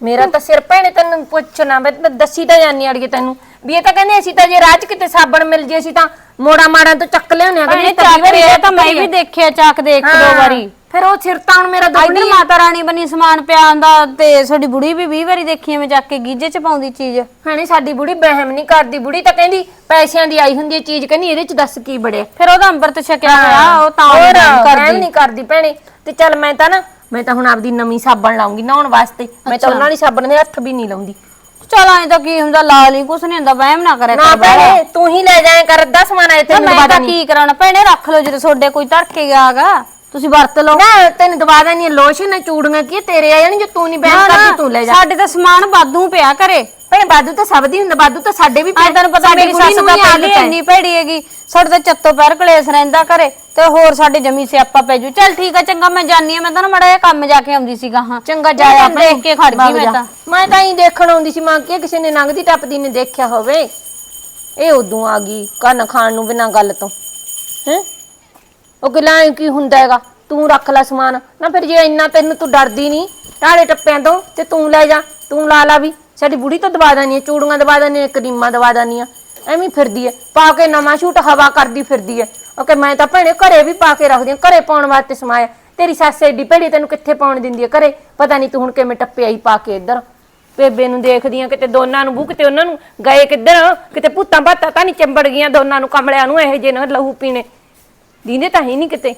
[SPEAKER 1] ਮੇਰਾ ਤਾਂ ਸਿਰ ਭੈਣੇ ਤੈਨੂੰ ਪੁੱਛਣਾ ਮੈਂ ਤਾਂ ਦੱਸੀ ਤਾਂ ਜਾਨੀ ਅੜੀਏ ਤੈਨੂੰ। ਵੀ ਇਹ ਤਾਂ ਕਹਿੰਦੇ ਅਸੀਂ ਤਾਂ ਜੇ ਰਾਹ 'ਚ ਕਿਤੇ ਸਾਬਣ ਮਿਲ ਜੇ ਅਸੀਂ ਤਾਂ ਮੋੜਾ ਮਾੜਾਂ ਤੋਂ ਚੱਕ ਲਿਆਉਂਦੇ ਆ ਤਾਂ
[SPEAKER 4] ਚੱਕ ਰਿਹਾ ਤਾਂ ਮੈਂ ਵੀ। ਦੇਖਿਆ ਚੱਕ ਦੇ ਇੱਕ ਦੋ ਵਾਰੀ।
[SPEAKER 1] ਫਿਰ ਉਹ ਸਿਰ ਤਾਂ ਹੁਣ ਮੇਰਾ ਦੁਖਣੀ
[SPEAKER 4] ਮਾਤਾ ਰਾਣੀ ਬਣੀ ਸਮਾਨ ਪਿਆ ਹੁੰਦਾ ਤੇ ਤੁਹਾਡੀ ਬੁੜੀ ਵੀ 20 ਵਾਰੀ ਦੇਖੀ ਐ ਮੈਂ ਚੱਕ ਕੇ ਗੀਜੇ ਚ ਪਾਉਂਦੀ ਚੀਜ਼।
[SPEAKER 1] ਹਣੀ ਸਾਡੀ ਬੁੜੀ ਬਹਿਮ ਨਹੀਂ ਕਰਦੀ ਬੁੜੀ ਤਾਂ ਕਹਿੰਦੀ ਪੈਸਿਆਂ ਦੀ ਆਈ ਹੁੰਦੀ ਹੈ ਚੀਜ਼ ਕਹਿੰਦੀ ਇਹਦੇ 'ਚ ਦੱਸ ਕੀ ਬੜਿਆ
[SPEAKER 4] ਫਿਰ ਉਹਦਾ ਅੰਮ੍ਰਿਤ ਛਕਿਆ ਹੋਇਆ ਉਹ ਤਾਂ
[SPEAKER 1] ਹੋਰ
[SPEAKER 4] ਕਰਦੀ।
[SPEAKER 1] ਨਹੀਂ ਕਰਦੀ ਭੈਣੇ। ਤੇ ਚੱਲ ਮੈਂ ਤਾਂ ਨਾ ਮੈਂ ਤਾਂ ਹੁਣ ਆਪਦੀ ਨਵੀਂ ਸਾਬਣ ਲਾਉਂਗੀ ਨਹਾਉਣ ਵਾਸਤੇ। ਮੈਂ ਤਾਂ ਉਹਨਾਂ ਵਾਲੀ ਸਾਬਣ ਦੇ ਹੱਥ ਵੀ ਨਹੀਂ ਲਾਉਂਦੀ।
[SPEAKER 4] ਚਲ ਐਂ ਤਾਂ ਕੀ ਹੁੰਦਾ ਲਾ ਲਈ ਕੁਛ ਨਹੀਂ ਹੁੰਦਾ ਵਹਿਮ ਨਾ ਕਰਿਆ
[SPEAKER 1] ਨਾ
[SPEAKER 4] ਕਰ ਬਾਹਲਾ।
[SPEAKER 1] ਭੈਣੇ ਤੂੰ ਹੀ ਲੈ ਜਾਇਆ ਕਰ ਅੱਧਾ ਸਮਾਨ
[SPEAKER 4] ਤੇ
[SPEAKER 1] ਤੈਨੂੰ
[SPEAKER 4] ਮੈਂ
[SPEAKER 1] ਦਵਾ
[SPEAKER 4] ਤਾਂ
[SPEAKER 1] ਦਾਂ
[SPEAKER 4] ਕੀ ਕਰਾਉਣਾ? ਭੈਣੇ ਰੱਖ ਲਓ ਜਦੋਂ ਤੁਹਾਡੇ ਕੋਈ ਧਰ ਕੇ ਗਿਆਗਾ ਤੁਸੀਂ ਵਰਤ ਲਓ।
[SPEAKER 1] ਨਾ ਤੈਨੂੰ ਦਵਾ ਦਾਂ ਲੋਸ਼ਨ ਚੂੜੀਆਂ ਕੀ ਤੇਰੇ ਆ ਜਾਣੀ ਜੇ ਤੂੰ ਨਹੀਂ
[SPEAKER 4] ਨਾ,
[SPEAKER 1] ਕਰਦੀ ਤੂੰ ਲੈ ਜਾ।
[SPEAKER 4] ਸਾਡੇ ਤਾਂ ਸਮਾਨ ਵਾਧੂ ਪਿਆ ਘਰੇ।
[SPEAKER 1] ਭੈਣੇ ਬਾਦੂ ਤਾਂ ਸਭ ਦੀ ਹੁੰਦਾ ਬਾਦੂ ਤਾਂ ਸਾਡੇ ਵੀ
[SPEAKER 4] ਅੱਜ ਤੈਨੂੰ ਪਤਾ
[SPEAKER 1] ਸਾਡੀ
[SPEAKER 4] ਮੇਰੀ
[SPEAKER 1] ਕੁੜੀ
[SPEAKER 4] ਸੱਸ
[SPEAKER 1] ਨੂੰ
[SPEAKER 4] ਤਾਂ
[SPEAKER 1] ਵੀ
[SPEAKER 4] ਪਹਿਲੀ
[SPEAKER 1] ਆਦਤ ਹੈ।
[SPEAKER 4] ਇੰਨੀ ਭੈੜੀ ਹੈਗੀ ਸਾਡੇ ਤਾਂ ਚੱਤੋ ਪੈਰ ਕਲੇਸ਼ ਰਹਿੰਦਾ ਘਰੇ ਤੇ ਹੋਰ ਸਾਡੇ ਜਮੀ ਸਿਆਪਾ ਪੈ ਜੂ। ਚੱਲ ਠੀਕ ਆ ਚੰਗਾ ਮੈਂ ਜਾਨੀ ਆ ਮੈਂ ਤਾਂ ਨਾ ਮੜਾ ਜਿਹਾ ਕੰਮ ਜਾ ਕੇ ਆਉਂਦੀ ਸੀਗਾ ਹਾਂ।
[SPEAKER 1] ਚੰਗਾ ਜਾਇਆ
[SPEAKER 4] ਮੈਂ ਦੇਖ ਕੇ ਖੜ ਗਈ ਮੈਂ ਤਾਂ।
[SPEAKER 1] ਮੈਂ ਤਾਂ ਹੀ ਦੇਖਣ ਆਉਂਦੀ ਸੀ ਮਾਂ ਕਿ ਕਿਸੇ ਨੇ ਲੰਘਦੀ ਟੱਪਦੀ ਨੇ ਦੇਖਿਆ ਹੋਵੇ। ਇਹ ਉਦੋਂ ਆ ਗਈ ਕੰਨ ਖਾਣ ਨੂੰ ਬਿਨਾਂ ਗੱਲ ਤੋਂ। ਹੈ? ਉਹ ਗਿਲਾਂ ਕੀ ਹੁੰਦਾ ਹੈਗਾ? ਤੂੰ ਰੱਖ ਲੈ ਸਮਾਨ। ਨਾ ਫਿਰ ਜੇ ਇੰਨਾ ਤੈਨੂੰ ਤੂੰ ਡਰਦੀ ਨਹੀਂ ਢਾਲੇ ਟੱਪਿਆਂ ਤੋਂ ਤੇ ਤੂੰ ਲੈ ਜਾ ਤੂੰ ਲਾ ਲਾ ਵੀ। ਸਾਡੀ ਬੁੜੀ ਤਾਂ ਦਵਾ ਦਾਨੀ ਹੈ ਚੂੜੀਆਂ ਦਵਾ ਦਾਨੀ ਹੈ ਕਰੀਮਾਂ ਦਵਾ ਦਾਨੀ ਆ। ਐਵੇਂ ਹੀ ਫਿਰਦੀ ਹੈ ਪਾ ਕੇ ਨਵਾਂ ਸ਼ੂਟ ਹਵਾ ਕਰਦੀ ਫਿਰਦੀ ਹੈ ਓਕੇ, ਮੈਂ ਤਾਂ ਭੈਣੇ ਘਰੇ ਵੀ ਪਾ ਕੇ ਰੱਖਦੀ ਹਾਂ ਘਰੇ ਪਾਉਣ ਵਾਸਤੇ ਸਮਾਇਆ। ਤੇਰੀ ਸੱਸ ਏਡੀ ਭੈੜੀ ਤੈਨੂੰ ਕਿੱਥੇ ਪਾਉਣ ਦਿੰਦੀ ਹੈ ਘਰੇ? ਪਤਾ ਨਹੀਂ ਤੂੰ ਹੁਣ ਕਿਵੇਂ ਟੱਪਿਆ ਹੀ ਪਾ ਕੇ ਇੱਧਰ। ਬੇਬੇ ਨੂੰ ਦੇਖਦੀਆਂ ਕਿਤੇ ਦੋਨਾਂ ਨੂੰ ਬੂ, ਕਿਤੇ ਉਹਨਾਂ ਨੂੰ ਗਏ ਕਿੱਧਰ? ਕਿਤੇ ਭੂਤਾਂ ਭਾਤਾਂ ਤਾਂ ਨਹੀਂ ਚੰਬੜ ਗਈਆਂ ਦੋਨਾਂ ਨੂੰ, ਕਮਲਿਆਂ ਨੂੰ ਇਹੋ ਜਿਹੇ ਨਾ ਲਹੂ ਪੀਣੇ। ਦੀਂਦੇ ਤਾਂ ਹੀ ਨਹੀਂ ਕਿਤੇ।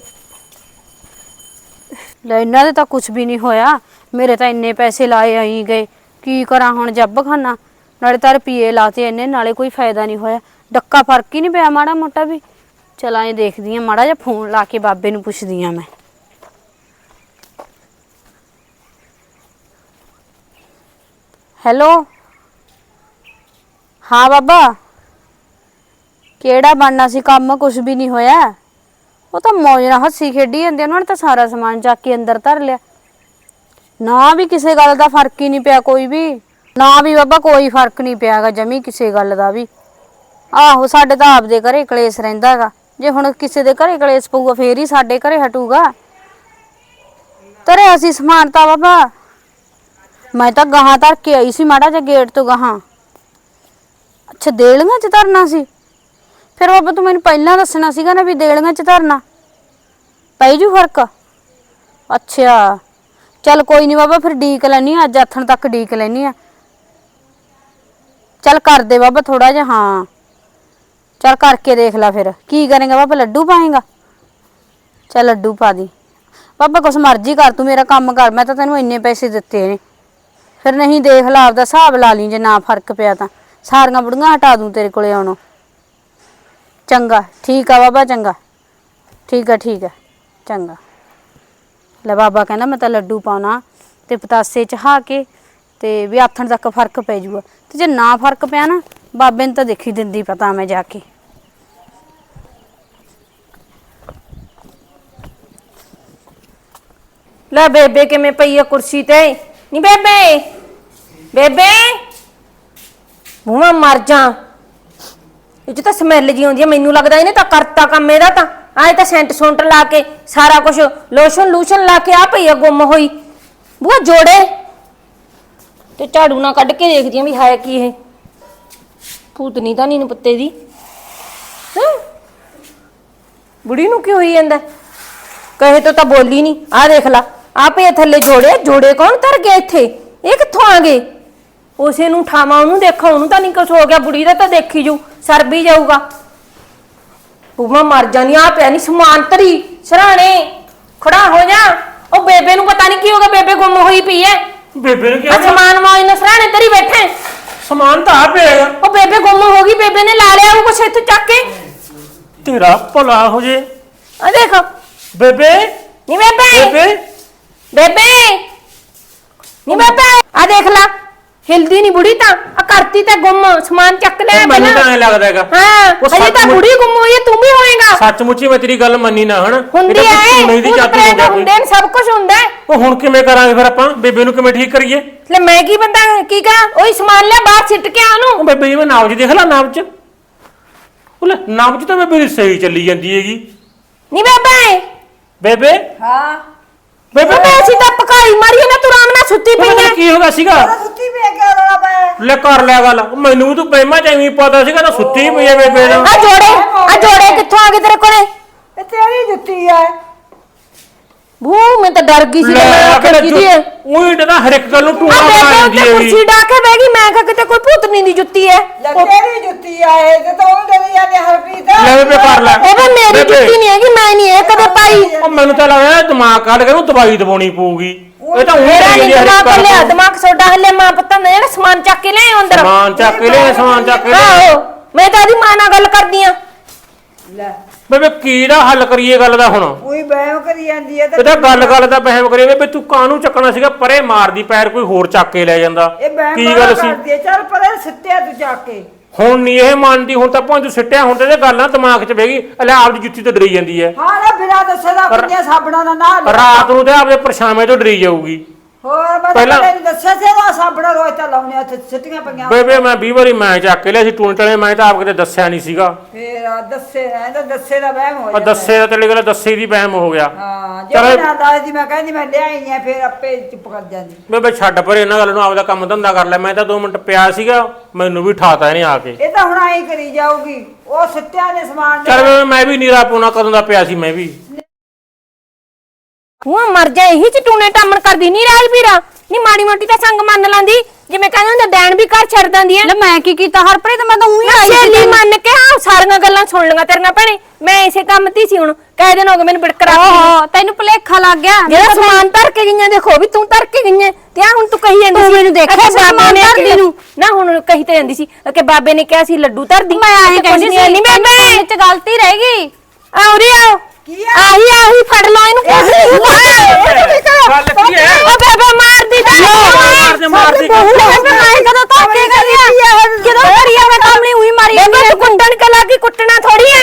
[SPEAKER 4] ਲੈ, ਇਹਨਾਂ ਦੇ ਤਾਂ ਕੁਝ ਵੀ ਨਹੀਂ ਹੋਇਆ। ਮੇਰੇ ਤਾਂ ਇੰਨੇ ਪੈਸੇ ਲਾਏ ਆਈ ਗਏ। ਕੀ ਕਰਾਂ ਹੁਣ ਜੱਬ ਖਾਨਾ? ਨਾਲੇ ਤਾਂ ਰੁਪਏ ਲਾਤੇ ਇੰਨੇ, ਨਾਲੇ ਕੋਈ ਫਾਇਦਾ ਨਹੀਂ ਹੋਇਆ। ਡੱਕਾ ਫ਼ਰਕ ਹੀ ਨਹੀਂ ਪਿਆ ਮਾੜਾ ਮੋਟਾ ਵੀ। ਚਲ ਐਂ ਦੇਖਦੀ ਆ ਮਾੜਾ ਜਿਹਾ ਫੋਨ ਲਾ ਕੇ ਬਾਬੇ ਨੂੰ ਪੁੱਛਦੀ ਆ ਮੈਂ। ਹੈਲੋ? ਹਾਂ ਬਾਬਾ। ਕਿਹੜਾ ਬਣਨਾ ਸੀ ਕੰਮ? ਕੁਝ ਵੀ ਨਹੀਂ ਹੋਇਆ। ਉਹ ਤਾਂ ਮੌਜ ਨਾਲ ਹੱਸੀ ਖੇਡੀ ਜਾਂਦੇ ਉਹਨਾਂ ਨੇ ਤਾਂ ਸਾਰਾ ਸਮਾਨ ਚੱਕ ਕੇ ਅੰਦਰ ਧਰ ਲਿਆ। ਨਾ ਵੀ ਕਿਸੇ ਗੱਲ ਦਾ ਫ਼ਰਕ ਹੀ ਨਹੀਂ ਪਿਆ ਕੋਈ ਵੀ। ਨਾ ਵੀ ਬਾਬਾ ਕੋਈ ਫ਼ਰਕ ਨਹੀਂ ਪਿਆਗਾ ਜਮੀ ਕਿਸੇ ਗੱਲ ਦਾ ਵੀ। ਆਹੋ, ਸਾਡੇ ਤਾਂ ਆਪਦੇ ਘਰੇ ਕਲੇਸ਼ ਰਹਿੰਦਾਗਾ। ਜੇ ਹੁਣ ਕਿਸੇ ਦੇ ਘਰੇ ਕਲੇਸ਼ ਪਊਗਾ, ਫੇਰ ਹੀ ਸਾਡੇ ਘਰੇ ਹਟੂਗਾ। ਤਰੇ ਅਸੀਂ ਸਮਾਨ ਤਾਂ ਬਾਬਾ, ਮੈਂ ਤਾਂ ਗਾਹਾਂ ਧਰ ਕੇ ਆਈ ਸੀ ਮਾੜਾ ਜਿਹਾ ਗੇਟ ਤੋਂ ਗਾਹਾਂ। ਅੱਛਾ, ਦੇਲੀਆਂ ਚ ਧਰਨਾ ਸੀ? ਫਿਰ ਬਾਬਾ ਤੂੰ ਮੈਨੂੰ ਪਹਿਲਾਂ ਦੱਸਣਾ ਸੀਗਾ ਨਾ ਵੀ ਦੇਲੀਆਂ ਚ ਧਰਨਾ। ਪਈ ਜੂ ਫ਼ਰਕ? ਅੱਛਾ। ਚੱਲ ਕੋਈ ਨਹੀਂ ਬਾਬਾ, ਫਿਰ ਡੀਕ ਲੈਣੀ ਅੱਜ ਆਥਣ ਤੱਕ ਡੀਕ ਲੈਣੀ ਆ ਚੱਲ ਕਰ ਦੇ ਬਾਬਾ ਥੋੜਾ ਜਿਹਾ, ਹਾਂ। ਚੱਲ ਕਰਕੇ ਦੇਖ ਲੈ ਫਿਰ, ਕੀ ਕਰੇਗਾ ਬਾਬਾ, ਲੱਡੂ ਪਾਏਗਾ? ਚੱਲ ਲੱਡੂ ਪਾ ਦੀ। ਬਾਬਾ ਕੁਛ ਮਰਜ਼ੀ ਕਰ, ਤੂੰ ਮੇਰਾ ਕੰਮ ਕਰ, ਮੈਂ ਤਾਂ ਤੈਨੂੰ ਇੰਨੇ ਪੈਸੇ ਦਿੱਤੇ ਨੇ। ਫਿਰ ਨਹੀਂ ਦੇਖ ਲਾ, ਆਪਦਾ ਹਿਸਾਬ ਲਾ ਲਈ ਜੇ ਨਾ ਫ਼ਰਕ ਪਿਆ ਤਾਂ। ਸਾਰੀਆਂ ਬੁੜੀਆਂ ਹਟਾ ਦੂੰ ਤੇਰੇ ਕੋਲੇ ਆਉਣੋਂ। ਚੰਗਾ, ਠੀਕ ਆ ਬਾਬਾ, ਚੰਗਾ। ਠੀਕ ਆ ਠੀਕ ਆ, ਚੰਗਾ। ਲੈ ਬਾਬਾ ਕਹਿੰਦਾ ਮੈਂ ਤਾਂ ਲੱਡੂ ਪਾਉਣਾ ਤੇ ਪਤਾਸੇ ਚ ਹਾ ਕੇ ਤੇ ਵੀ ਆਥਣ ਤੱਕ ਫ਼ਰਕ ਪੈ ਜੂਗਾ। ਤੇ ਜੇ ਨਾ ਫ਼ਰਕ ਪਿਆ ਨਾ, ਬਾਬੇ ਨੂੰ ਤਾਂ ਦੇਖੀ ਦਿੰਦੀ ਪਤਾ ਮੈਂ ਜਾ ਕੇ।
[SPEAKER 1] ਲੈ ਬੇਬੇ ਕਿਵੇਂ ਪਈ ਆ ਕੁਰਸੀ ਤੇ? ਨੀ ਬੇਬੇ? ਬੇਬੇ? ਮੂੰਹਾਂ ਮਰ ਜਾ। ਇਹ 'ਚ ਤਾਂ ਸਮੈਲ ਜੀ ਆਉਂਦੀ ਆ, ਮੈਨੂੰ ਲੱਗਦਾ ਇਹਨੇ ਤਾਂ ਕਰਤਾ ਕੰਮ ਇਹਦਾ ਤਾਂ। ਆਏ ਤਾਂ ਸੈਂਟ ਸੁੰਟ ਲਾ ਕੇ ਸਾਰਾ ਕੁਝ ਲੋਸ਼ਨ ਲੂਸ਼ਨ ਲਾ ਕੇ ਆ ਪਈ ਆ ਗੁੰਮ ਹੋਈ। ਬੂਆ ਜੋੜੇ। ਤੇ ਝਾੜੂ ਨਾ ਕੱਢ ਕੇ ਦੇਖਦੀ ਆ ਵੀ ਹੈ ਕੀ ਇਹ। ਭੂਤਨੀ ਤਾਂ ਨਹੀਂ ਨੂੰ ਪੱਤੇ ਦੀ। ਹੈਂ? ਬੁੜੀ ਨੂੰ ਕੀ ਹੋਈ ਜਾਂਦਾ? ਕਹੇ ਤੋਂ ਤਾਂ ਬੋਲੀ ਨਹੀਂ ਆ ਦੇਖ ਲਾ, ਆਪੇ ਥੱਲੇ ਜੋੜੇ ਜੋੜੇ ਕੌਣ ਧਰ ਗਿਆ ਇੱਥੇ? ਇਹ ਕਿੱਥੋਂ ਆ ਗਏ? ਉਸੇ ਨੂੰ ਠਾਵਾਂ ਉਹਨੂੰ ਦੇਖਾਂ, ਉਹਨੂੰ ਤਾਂ ਨਹੀਂ ਕੁਝ ਹੋ ਗਿਆ। ਬੁੜੀ ਦਾ ਤਾਂ ਦੇਖੀ ਜੂ, ਸਰ ਵੀ ਜਾਊਗਾ। ਬੂਮਾ ਮਰ ਜਾਣੀ ਆ ਪਿਆ ਨਹੀਂ ਸਮਾਨ ਸਰਾਣੇ ਖੜਾ ਹੋ ਜਾ। ਉਹ ਬੇਬੇ ਨੂੰ ਪਤਾ ਨਹੀਂ ਕੀ ਹੋ ਗਿਆ ਬੇਬੇ ਗੁੰਮ ਹੋਈ ਪਈ ਐ।
[SPEAKER 3] ਬੇਬੇ ਨੇ
[SPEAKER 1] ਆ
[SPEAKER 3] ਕਿਹਾ
[SPEAKER 1] ਸਮਾਨ ਮੌਜ ਨਾਲ ਸਰਾਣੇ ਤਰੀ ਬੈਠੇ
[SPEAKER 3] ਸਮਾਨ ਤਾਂ ਆ ਪਿਆ
[SPEAKER 1] ਉਹ ਬੇਬੇ ਗੁੰਮ ਹੋ ਗਈ ਬੇਬੇ ਨੇ ਲਾ ਲਿਆ ਉਹ ਕੁਛ ਇੱਥੇ ਚੱਕ ਕੇ।
[SPEAKER 3] ਤੇਰਾ ਭਲਾ ਹੋ ਜੇ।
[SPEAKER 1] ਆ ਦੇਖ।
[SPEAKER 3] ਬੇਬੇ।
[SPEAKER 1] ਨੀ ਬੇਬੇ।
[SPEAKER 3] ਬੇਬੇ।
[SPEAKER 1] ਬੇਬੇ। ਨੀ ਬੇਬੇ। ਆ ਦੇਖ ਲਾ। ਹਿਲਦੀ ਨਹੀਂ ਬੁੜੀ ਤਾਂ। ਆ ਕਰਤੀ ਤਾਂ ਗੁੰਮ ਸਮਾਨ ਚੱਕ ਲਿਆ
[SPEAKER 3] ਮੈਨੂੰ ਤਾਂ ਐ ਲੱਗਦਾ ਹੈਗਾ।
[SPEAKER 1] ਹਾਂ
[SPEAKER 3] ਉਹ
[SPEAKER 1] ਅਜੇ ਤਾਂ
[SPEAKER 3] ਸੱਚਮੁੱਚ-
[SPEAKER 1] ਬੁੜੀ ਗੁੰਮ ਹੋਈ ਹੈ ਤੂੰ ਵੀ ਹੋਏਗਾ।
[SPEAKER 3] ਸੱਚਮੁੱਚ ਹੀ ਮੈਂ ਤੇਰੀ ਗੱਲ ਮੰਨੀ ਨਾ ਹਣ
[SPEAKER 1] ਹੁੰਦੀ ਐ
[SPEAKER 3] ਨਹੀਂ ਦੀ
[SPEAKER 1] ਭੂਤ
[SPEAKER 3] ਜਾਦੂ ਹੋ
[SPEAKER 1] ਪ੍ਰੇਤ। ਹੁੰਦੇ ਨੇ ਸਭ ਕੁਝ ਹੁੰਦਾ ਹੈ।
[SPEAKER 3] ਉਹ ਹੁਣ ਕਿਵੇਂ ਕਰਾਂਗੇ ਫਿਰ ਆਪਾਂ? ਬੇਬੇ ਨੂੰ ਕਿਵੇਂ ਠੀਕ ਕਰੀਏ?
[SPEAKER 1] ਲੈ ਮੈਂ ਕੀ ਬੰਦਾ ਕੀ ਕਰਾਂ? ਉਹੀ ਸਮਾਨ ਲਿਆ ਬਾਹਰ ਸਿੱਟ ਕੇ ਆ
[SPEAKER 3] ਉਹ
[SPEAKER 1] ਉਹਨੂੰ
[SPEAKER 3] ਬੇਬੇ ਜਿਵੇਂ ਨਾਮ ਚ ਦੇਖ ਲੈ ਨਾਮ ਚ। ਉਹ ਲੈ ਨਾਮ ਚ ਤਾਂ ਬੇਬੇ ਦੀ ਸਹੀ ਚੱਲੀ ਜਾਂਦੀ ਹੈਗੀ।
[SPEAKER 1] ਨੀ ਬੇਬੇ
[SPEAKER 3] ਬੇਬੇ?
[SPEAKER 2] ਹਾਂ।
[SPEAKER 3] ਬੇਬੇ।
[SPEAKER 1] ਬੇਬੇ ਅਸੀਂ ਤਾਂ ਪਕਾਈ ਮਾਰੀ ਨਾ ਤੂੰ ਆਰਾਮ ਨਾਲ ਸੁੱਤੀ ਪਈ ਐ
[SPEAKER 3] ਨੀ ਕੀ ਹੋ ਗਿਆ ਸੀਗਾ।
[SPEAKER 2] ਸੁੱਤੀ ਪਈ ਗਿਆ ਰੋਲਾ ਪੈ
[SPEAKER 3] ਲੈ ਕਰ ਲਿਆ ਗੱਲ। ਮੈਨੂੰ ਵੀ ਤੂੰ ਪਹਿਮਾ ਚ ਐਵੇਂ ਹੀ ਪਤਾ ਸੀਗਾ ਤਾਂ ਸੁੱਤੀ ਪਈ ਐ ਬੇਬੇ ਦਾ
[SPEAKER 1] ਆ ਜੋੜੇ ਆ ਜੋੜੇ ਕਿੱਥੋਂ ਆ ਗਏ ਤੇਰੇ ਕੋਲੇ?
[SPEAKER 2] ਇਹ ਤੇਰੀ ਜੁੱਤੀ ਹੈ
[SPEAKER 1] ਭੂ ਮੈਂ ਤਾਂ ਡਰ ਗਈ ਸੀ ਮੈਂ
[SPEAKER 3] ਆਖਿਰ
[SPEAKER 1] ਆਖਿਰ ਕੀ ਹੈ?
[SPEAKER 3] ਉਹੀ ਤਾਂ ਹਰ ਇੱਕ ਗੱਲ ਨੂੰ
[SPEAKER 1] ਆ
[SPEAKER 3] ਟੂਣਾ ਦਿੰਦੀ
[SPEAKER 1] ਉੱਤੇ
[SPEAKER 3] ਹੈ।
[SPEAKER 1] ਕੁਰਸੀ ਢਾ ਕੇ ਬਹਿ ਗਈ ਮੈਂ ਕਿਹਾ ਕਿਤੇ ਕੋਈ ਭੂਤਨੀ ਦੀ ਜੁੱਤੀ ਐ
[SPEAKER 2] ਲੈ ਤੇਰੀ ਜੁੱਤੀ ਆ ਇਹ? ਤੇ ਤੂੰ ਡਰੀ ਜਾਂਦੀ ਹਰਪ੍ਰੀਤ।
[SPEAKER 3] ਲੈ ਬੇਬੇ ਕਰ ਲੈ।
[SPEAKER 1] ਇਹ ਵੀ ਮੇਰੀ ਜੁੱਤੀ ਨਹੀਂ ਹੈਗੀ ਮੈਂ ਨਹੀਂ ਇਹ ਕਦੇ ਪਾਈ।
[SPEAKER 3] ਉਹ ਮੈਨੂੰ ਤਾਂ ਲੱਗਦਾ ਦਿਮਾਗ ਕੱਢ ਕੇ ਉਹਨੂੰ ਦਵਾਈ ਦਵਾਉਣੀ ਪਊਗੀ। ਇਹ ਤਾਂ
[SPEAKER 1] ਮੇਰਾ
[SPEAKER 3] ਉਹ
[SPEAKER 1] ਨਹੀਂ ਦਿਮਾਗ
[SPEAKER 3] ਕਰ
[SPEAKER 1] ਲਿਆ ਦਿਮਾਗ ਸੋਡਾ ਹੱਲੇ ਮਾਂ ਪੁੱਤਾਂ ਨੇ ਜਿਹੜਾ ਸਮਾਨ ਚੱਕ ਕੇ ਲਿਆਏ ਅੰਦਰ।
[SPEAKER 3] ਸਮਾਨ ਚੱਕ ਕੇ ਲੈ ਸਮਾਨ ਚੱਕ ਕੇ ਲਿਆ
[SPEAKER 1] ਆਹੋ ਮੈਂ ਤਾਂ ਉਹਦੀ ਮਾਂ ਨਾਲ ਗੱਲ ਕਰਦੀ ਆ।
[SPEAKER 2] ਲੈ।
[SPEAKER 3] ਬੇਬੇ ਕੀ ਦਾ ਹੱਲ ਕਰੀਏ ਗੱਲ ਦਾ ਹੁਣ?
[SPEAKER 2] ਉਹੀ ਬਹਿਮ ਕਰੀ ਜਾਂਦੀ ਹੈ
[SPEAKER 3] ਇਹਦਾ ਗੱਲ ਗੱਲ ਦਾ ਬਹਿਮ ਕਰੀਏ। ਬੇਬੇ ਤੂੰ ਕਾਹਨੂੰ ਚੱਕਣਾ ਸੀਗਾ? ਪਰੇ ਮਾਰਦੀ ਪੈਰ ਕੋਈ ਹੋਰ ਚੱਕ ਕੇ ਲੈ ਜਾਂਦਾ।
[SPEAKER 2] ਇਹ ਬਹਿਮ
[SPEAKER 3] ਕੀ ਗੱਲ ਸੀ?
[SPEAKER 2] ਕਰਦੀ ਹੈ ਚੱਲ ਪਰੇ ਸਿੱਟਿਆ ਤੂੰ ਜਾ ਕੇ।
[SPEAKER 3] ਹੁਣ ਨਹੀਂ ਇਹ ਮੰਨਦੀ ਹੁਣ ਤਾਂ ਭਾਂ ਤੂੰ ਸਿੱਟਿਆ ਹੁਣ ਤੇ ਗੱਲਾਂ ਦਿਮਾਗ 'ਚ ਬਹਿ ਗਈ। ਅਲੇ ਆਪਦੀ ਜੁੱਤੀ ਤੋਂ ਡਰੀ ਜਾਂਦੀ ਹੈ।
[SPEAKER 2] ਹਾਂ ਨਾ ਬਿਨਾਂ ਦੱਸੇ ਦਾ ਕੁੜੀਆਂ ਸਾਬਣਾ ਨਾ ਲੈ।
[SPEAKER 3] ਰਾਤ ਨੂੰ ਤੇ ਆਪਦੇ ਪਰਛਾਵੇਂ ਤੋਂ ਡਰੀ ਜਾਊਗੀ।
[SPEAKER 2] ਹੋਰ ਮੈਂ
[SPEAKER 3] ਪਹਿਲਾਂ-
[SPEAKER 2] ਤਾਂ ਤੈਨੂੰ ਦੱਸਿਆ ਸੀ ਨਾ ਸਾਬਣਾ ਰੋਜ਼ ਤਾਂ ਲਾਉਣੇ ਉੱਥੇ ਸਿੱਟੀਆਂ ਪਈਆਂ।
[SPEAKER 3] ਬੇਬੇ ਮੈਂ 20 ਵਾਰੀ ਮੈਂ ਚੱਕ ਕੇ ਲਿਆ ਸੀ ਟੂਣ ਟਲੇ ਮੈਂ ਤਾਂ ਆਪ ਕਿਤੇ ਦੱਸਿਆ ਨਹੀਂ ਸੀਗਾ।
[SPEAKER 2] ਫੇਰ ਆ ਦੱਸੇ ਰਹਿੰਦਾ ਦੱਸੇ ਦਾ ਵਹਿਮ ਹੋ
[SPEAKER 3] ਆ
[SPEAKER 2] ਜਾਂਦਾ।
[SPEAKER 3] ਦੱਸੇ ਦਾ ਤੇਰੇ ਗੱਲ ਦੱਸੇ ਦੀ ਵਹਿਮ ਹੋ ਗਿਆ।
[SPEAKER 2] ਹਾਂ ਜੇ
[SPEAKER 3] ਚਲੋ।
[SPEAKER 2] ਮੈਂ ਨਾ ਦੱਸਦੀ ਮੈਂ ਕਹਿੰਦੀ ਮੈਂ ਲਿਆਈ ਆ ਫੇਰ ਆਪੇ ਚੁੱਪ ਕਰ ਜਾਂਦੀ।
[SPEAKER 3] ਬੇਬੇ ਛੱਡ ਪਰੇ ਇਹਨਾਂ ਗੱਲ ਨੂੰ ਆਪਦਾ ਕੰਮ ਧੰਦਾ ਕਰ ਲੈ। ਮੈਂ ਤਾਂ 2 ਮਿੰਟ ਪਿਆ ਸੀਗਾ ਮੈਨੂੰ ਵੀ ਠਾਤਾ ਇਹਨੇ ਆ ਕੇ।
[SPEAKER 2] ਇਹ ਤਾਂ ਹੁਣ ਆਈ ਕਰੀ ਜਾਊਗੀ। ਉਹ ਸਿੱਟਿਆਂ ਦੇ ਸਮਾਨ
[SPEAKER 3] ਚੱਲ ਬੇਬੇ ਮੈਂ ਵੀ ਨੀਰਾ ਪੂਣਾ ਕਦੋਂ ਦਾ ਪਿਆ ਸੀ ਮੈਂ ਵੀ।
[SPEAKER 1] ਉਹ ਮਰ ਜਾ ਇਹੀ ਚ ਟੂਨੇ ਟਾਮਣ ਕਰਦੀ। ਨਹੀਂ ਰਾਜਵੀਰਾ ਨਹੀਂ ਮਾੜੀ ਮੋਟੀ ਤਾਂ ਸੰਗ ਮੰਨ ਲਾਂਦੀ। ਜਿਵੇਂ ਕਹਿੰਦੇ ਹੁੰਦੇ ਡੈਣ ਵੀ ਘਰ ਛੱਡ ਦਿੰਦੀ ਐ
[SPEAKER 4] ਲੈ ਮੈਂ ਕੀ ਕੀਤਾ? ਹਰਪ੍ਰੀਤ ਮੈਂ ਤਾਂ ਉਹੀ ਆਈ ਸੀ
[SPEAKER 1] ਸਹੇਲੀ
[SPEAKER 4] ਤੈਨੂੰ।
[SPEAKER 1] ਮੰਨ ਕੇ ਹਾਂ ਸਾਰੀਆਂ ਗੱਲਾਂ ਸੁਣ ਲਈਆਂ ਤੇਰੀਆਂ ਭੈਣੇ। ਮੈਂ ਇਸੇ ਕੰਮ ਤੇ ਸੀ ਹੁਣ। ਕਹਿ ਦਿਨ ਹੋ ਗਏ ਮੈਨੂੰ ਬਿੜਕ ਰੱਖੀ ਨੂੰ।
[SPEAKER 4] ਓਹੋ ਤੈਨੂੰ ਭੁਲੇਖਾ ਲੱਗ ਗਿਆ।
[SPEAKER 1] ਜਿਹੜਾ ਸਮਾਨ ਧਰ ਕੇ ਗਈਆਂ ਦੇਖੋ ਵੀ ਤੂੰ ਧਰ ਕੇ ਗਈਆਂ। ਤੇ ਆ ਹੁਣ ਤੂੰ ਕਹੀ ਜਾਂਦੀ
[SPEAKER 4] ਤੂੰ ਮੈਨੂੰ ਦੇਖਿਆ
[SPEAKER 1] ਬਾਬੇ
[SPEAKER 4] ਸਮਾਨ ਧਰਦੀ ਨੂੰ।
[SPEAKER 1] ਨਾ ਹੁਣ ਕਹੀ ਤੇ ਜਾਂਦੀ ਸੀ ਕਿ ਬਾਬੇ ਨੇ ਕਿਹਾ ਸੀ ਲੱਡੂ ਧਰਦੀ।
[SPEAKER 4] ਮੈਂ ਆਹੀ ਕਹਿੰਦੀ
[SPEAKER 1] ਨਹੀਂ
[SPEAKER 4] ਸੀ
[SPEAKER 1] ਨਹੀਂ ਬੇਬੇ
[SPEAKER 4] ਵਿੱਚ ਗਲਤੀ ਰਹਿ ਗਈ।
[SPEAKER 1] ਰੇ ਆਓ।
[SPEAKER 2] ਕੀ ਆ?
[SPEAKER 1] ਆਹੀ ਆਹੀ ਫੜ ਲਓ ਇਹਨੂੰ।
[SPEAKER 3] ਗੱਲ ਕੀ ਹੈ?
[SPEAKER 1] ਉਹ ਬੇਬੇ ਮਾਰਦੀ ਤਾਂ
[SPEAKER 3] ਮਾਰਦੇ, ਮਾਰਦੀ।
[SPEAKER 1] ਬੇਬੇ ਮੈਂ ਕਦੋਂ ਧੋਕੇ ਕਰੀ ਆ ਕਿਦੋਂ ਕਰੀ ਆ ਮੈਂ ਕਾਮਲੀ ਉਹੀ ਮਾਰੀ ਬੇਬੇ ਤੂੰ ਕੁੱਟਣ ਕੇ ਲੱਗੀ ਕੁੱਟਣਾ ਥੋੜੀ ਐ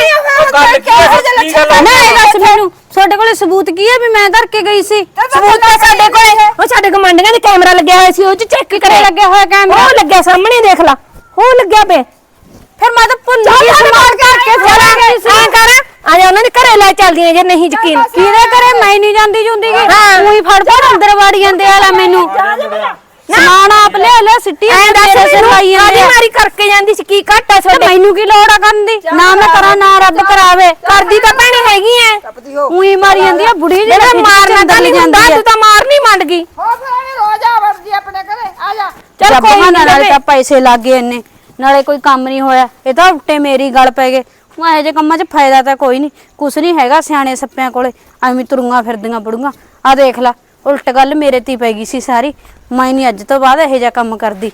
[SPEAKER 3] ਗੱਲ ਕੀ ਹੈ? ਕੀ ਗੱਲ ਹੈ?
[SPEAKER 4] ਨਾ ਇਹ ਦੱਸ ਮੈਨੂੰ ਤੁਹਾਡੇ ਕੋਲੇ ਸਬੂਤ ਕੀ ਹੈ ਵੀ ਮੈਂ ਧਰ ਕੇ ਗਈ ਸੀ?
[SPEAKER 1] ਸਬੂਤ ਤਾਂ ਸਾਡੇ ਕੋਲੇ ਉਹ ਸਾਡੇ ਗਮੰਡੀਆਂ ਦੇ ਕੈਮਰਾ ਲੱਗਿਆ ਹੋਇਆ ਸੀ ਉਹ ਚ ਚੈੱਕ ਕਰੇ
[SPEAKER 4] ਲੱਗਿਆ ਹੋਇਆ ਕੈਮਰਾ?
[SPEAKER 1] ਉਹ ਲੱਗਿਆ ਸਾਹਮਣੇ ਦੇਖ ਲਾ। ਉਹ ਲੱਗਿਆ ਪਏ
[SPEAKER 4] ਫਿਰ ਮੈਂ ਤਾਂ ਭੁੱਲ ਗਈ ਸੀ ਮਾਰ ਕਰਕੇ ਚਲਾ ਗਈ ਸੀ
[SPEAKER 1] ਆ ਕਰ। ਆ ਜਾ ਉਹਨਾਂ ਦੇ ਘਰੇ ਲੈ ਚੱਲਦੀਆਂ ਜੇ ਨਹੀਂ ਯਕੀਨ।
[SPEAKER 4] ਕਿਹਦੇ ਘਰੇ? ਮੈਂ ਨਹੀਂ ਜਾਂਦੀ ਜੁੰਦੀ ਗੀ
[SPEAKER 1] ਹਾਂ।
[SPEAKER 4] ਉਹੀ ਫੜ ਫੜ ਅੰਦਰ ਵਾੜੀ ਜਾਂਦੇ ਆਲਾ ਮੈਨੂੰ। ਸਮਾਨ ਆਪ ਲਿਆ ਲਿਆ ਸਿੱਟੀ
[SPEAKER 1] ਐਂ
[SPEAKER 4] ਮੇਰੇ ਸਿਰ ਲਾਈ ਜਾਂਦੇ।
[SPEAKER 1] ਮਾਰੀ ਕਰਕੇ ਜਾਂਦੀ ਸੀ? ਕੀ ਘਾਟਾ
[SPEAKER 4] ਤੇ
[SPEAKER 1] ਤੁਹਾਡੇ?
[SPEAKER 4] ਮੈਨੂੰ ਕੀ ਲੋੜ ਆ ਕਰਨ ਦੀ? ਨਾ ਮੈਂ ਕਰਾਂ ਨਾ ਰੱਬ ਕਰਾਵੇ।
[SPEAKER 1] ਕਰਦੀ ਤਾਂ ਭੈਣੇ ਹੈਗੀ ਐ।
[SPEAKER 4] ਉਹੀ ਮਾਰੀ ਜਾਂਦੀ ਆ ਬੁੜੀ ਜਿਹੀ
[SPEAKER 1] ਜਿਹੜਾ ਮਾਰਨਾ ਤਾਂ ਨਹੀਂ
[SPEAKER 4] ਜਾਂਦੀ
[SPEAKER 1] ਤੂੰ ਤਾਂ ਮਾਰ ਨਹੀਂ ਮੰਡ ਗਈ
[SPEAKER 2] ਹੋ ਫਿਰ ਰੋਜ਼ ਆ ਵੜਦੀ ਆਪਣੇ ਘਰੇ। ਆ ਜਾ।
[SPEAKER 1] ਚੱਲ ਕੋਈ ਨੀ
[SPEAKER 4] ਨਾਲੇ। ਤਾਂ ਪੈਸੇ ਲੱਗੇ ਇੰਨੇ। ਨਾਲੇ ਕੋਈ ਕੰਮ ਨਹੀਂ ਹੋਇਆ। ਇਹ ਤਾਂ ਉੱਤੇ ਮੇਰੀ ਗੱਲ ਪੈ ਗਏ। ਹੁਣ ਇਹੋ ਜਿਹੇ ਕੰਮਾਂ 'ਚ ਫਾਇਦਾ ਤਾਂ ਕੋਈ ਨਹੀਂ, ਕੁਛ ਨਹੀਂ ਹੈਗਾ ਸਿਆਣੇ ਸੱਪਿਆਂ ਕੋਲੇ, ਐਵੇਂ ਤੁਰੂੰਗਾ ਫਿਰਦੀਆਂ ਬੜੂੰਗਾ। ਆ ਦੇਖ ਲੈ, ਉਲਟ ਗੱਲ ਮੇਰੇ ਤੇ ਹੀ ਪੈ ਗਈ ਸੀ ਸਾਰੀ, ਮੈਂ ਨਹੀਂ ਅੱਜ ਤੋਂ ਬਾਅਦ ਇਹੋ ਜਿਹਾ ਕੰਮ ਕਰਦੀ।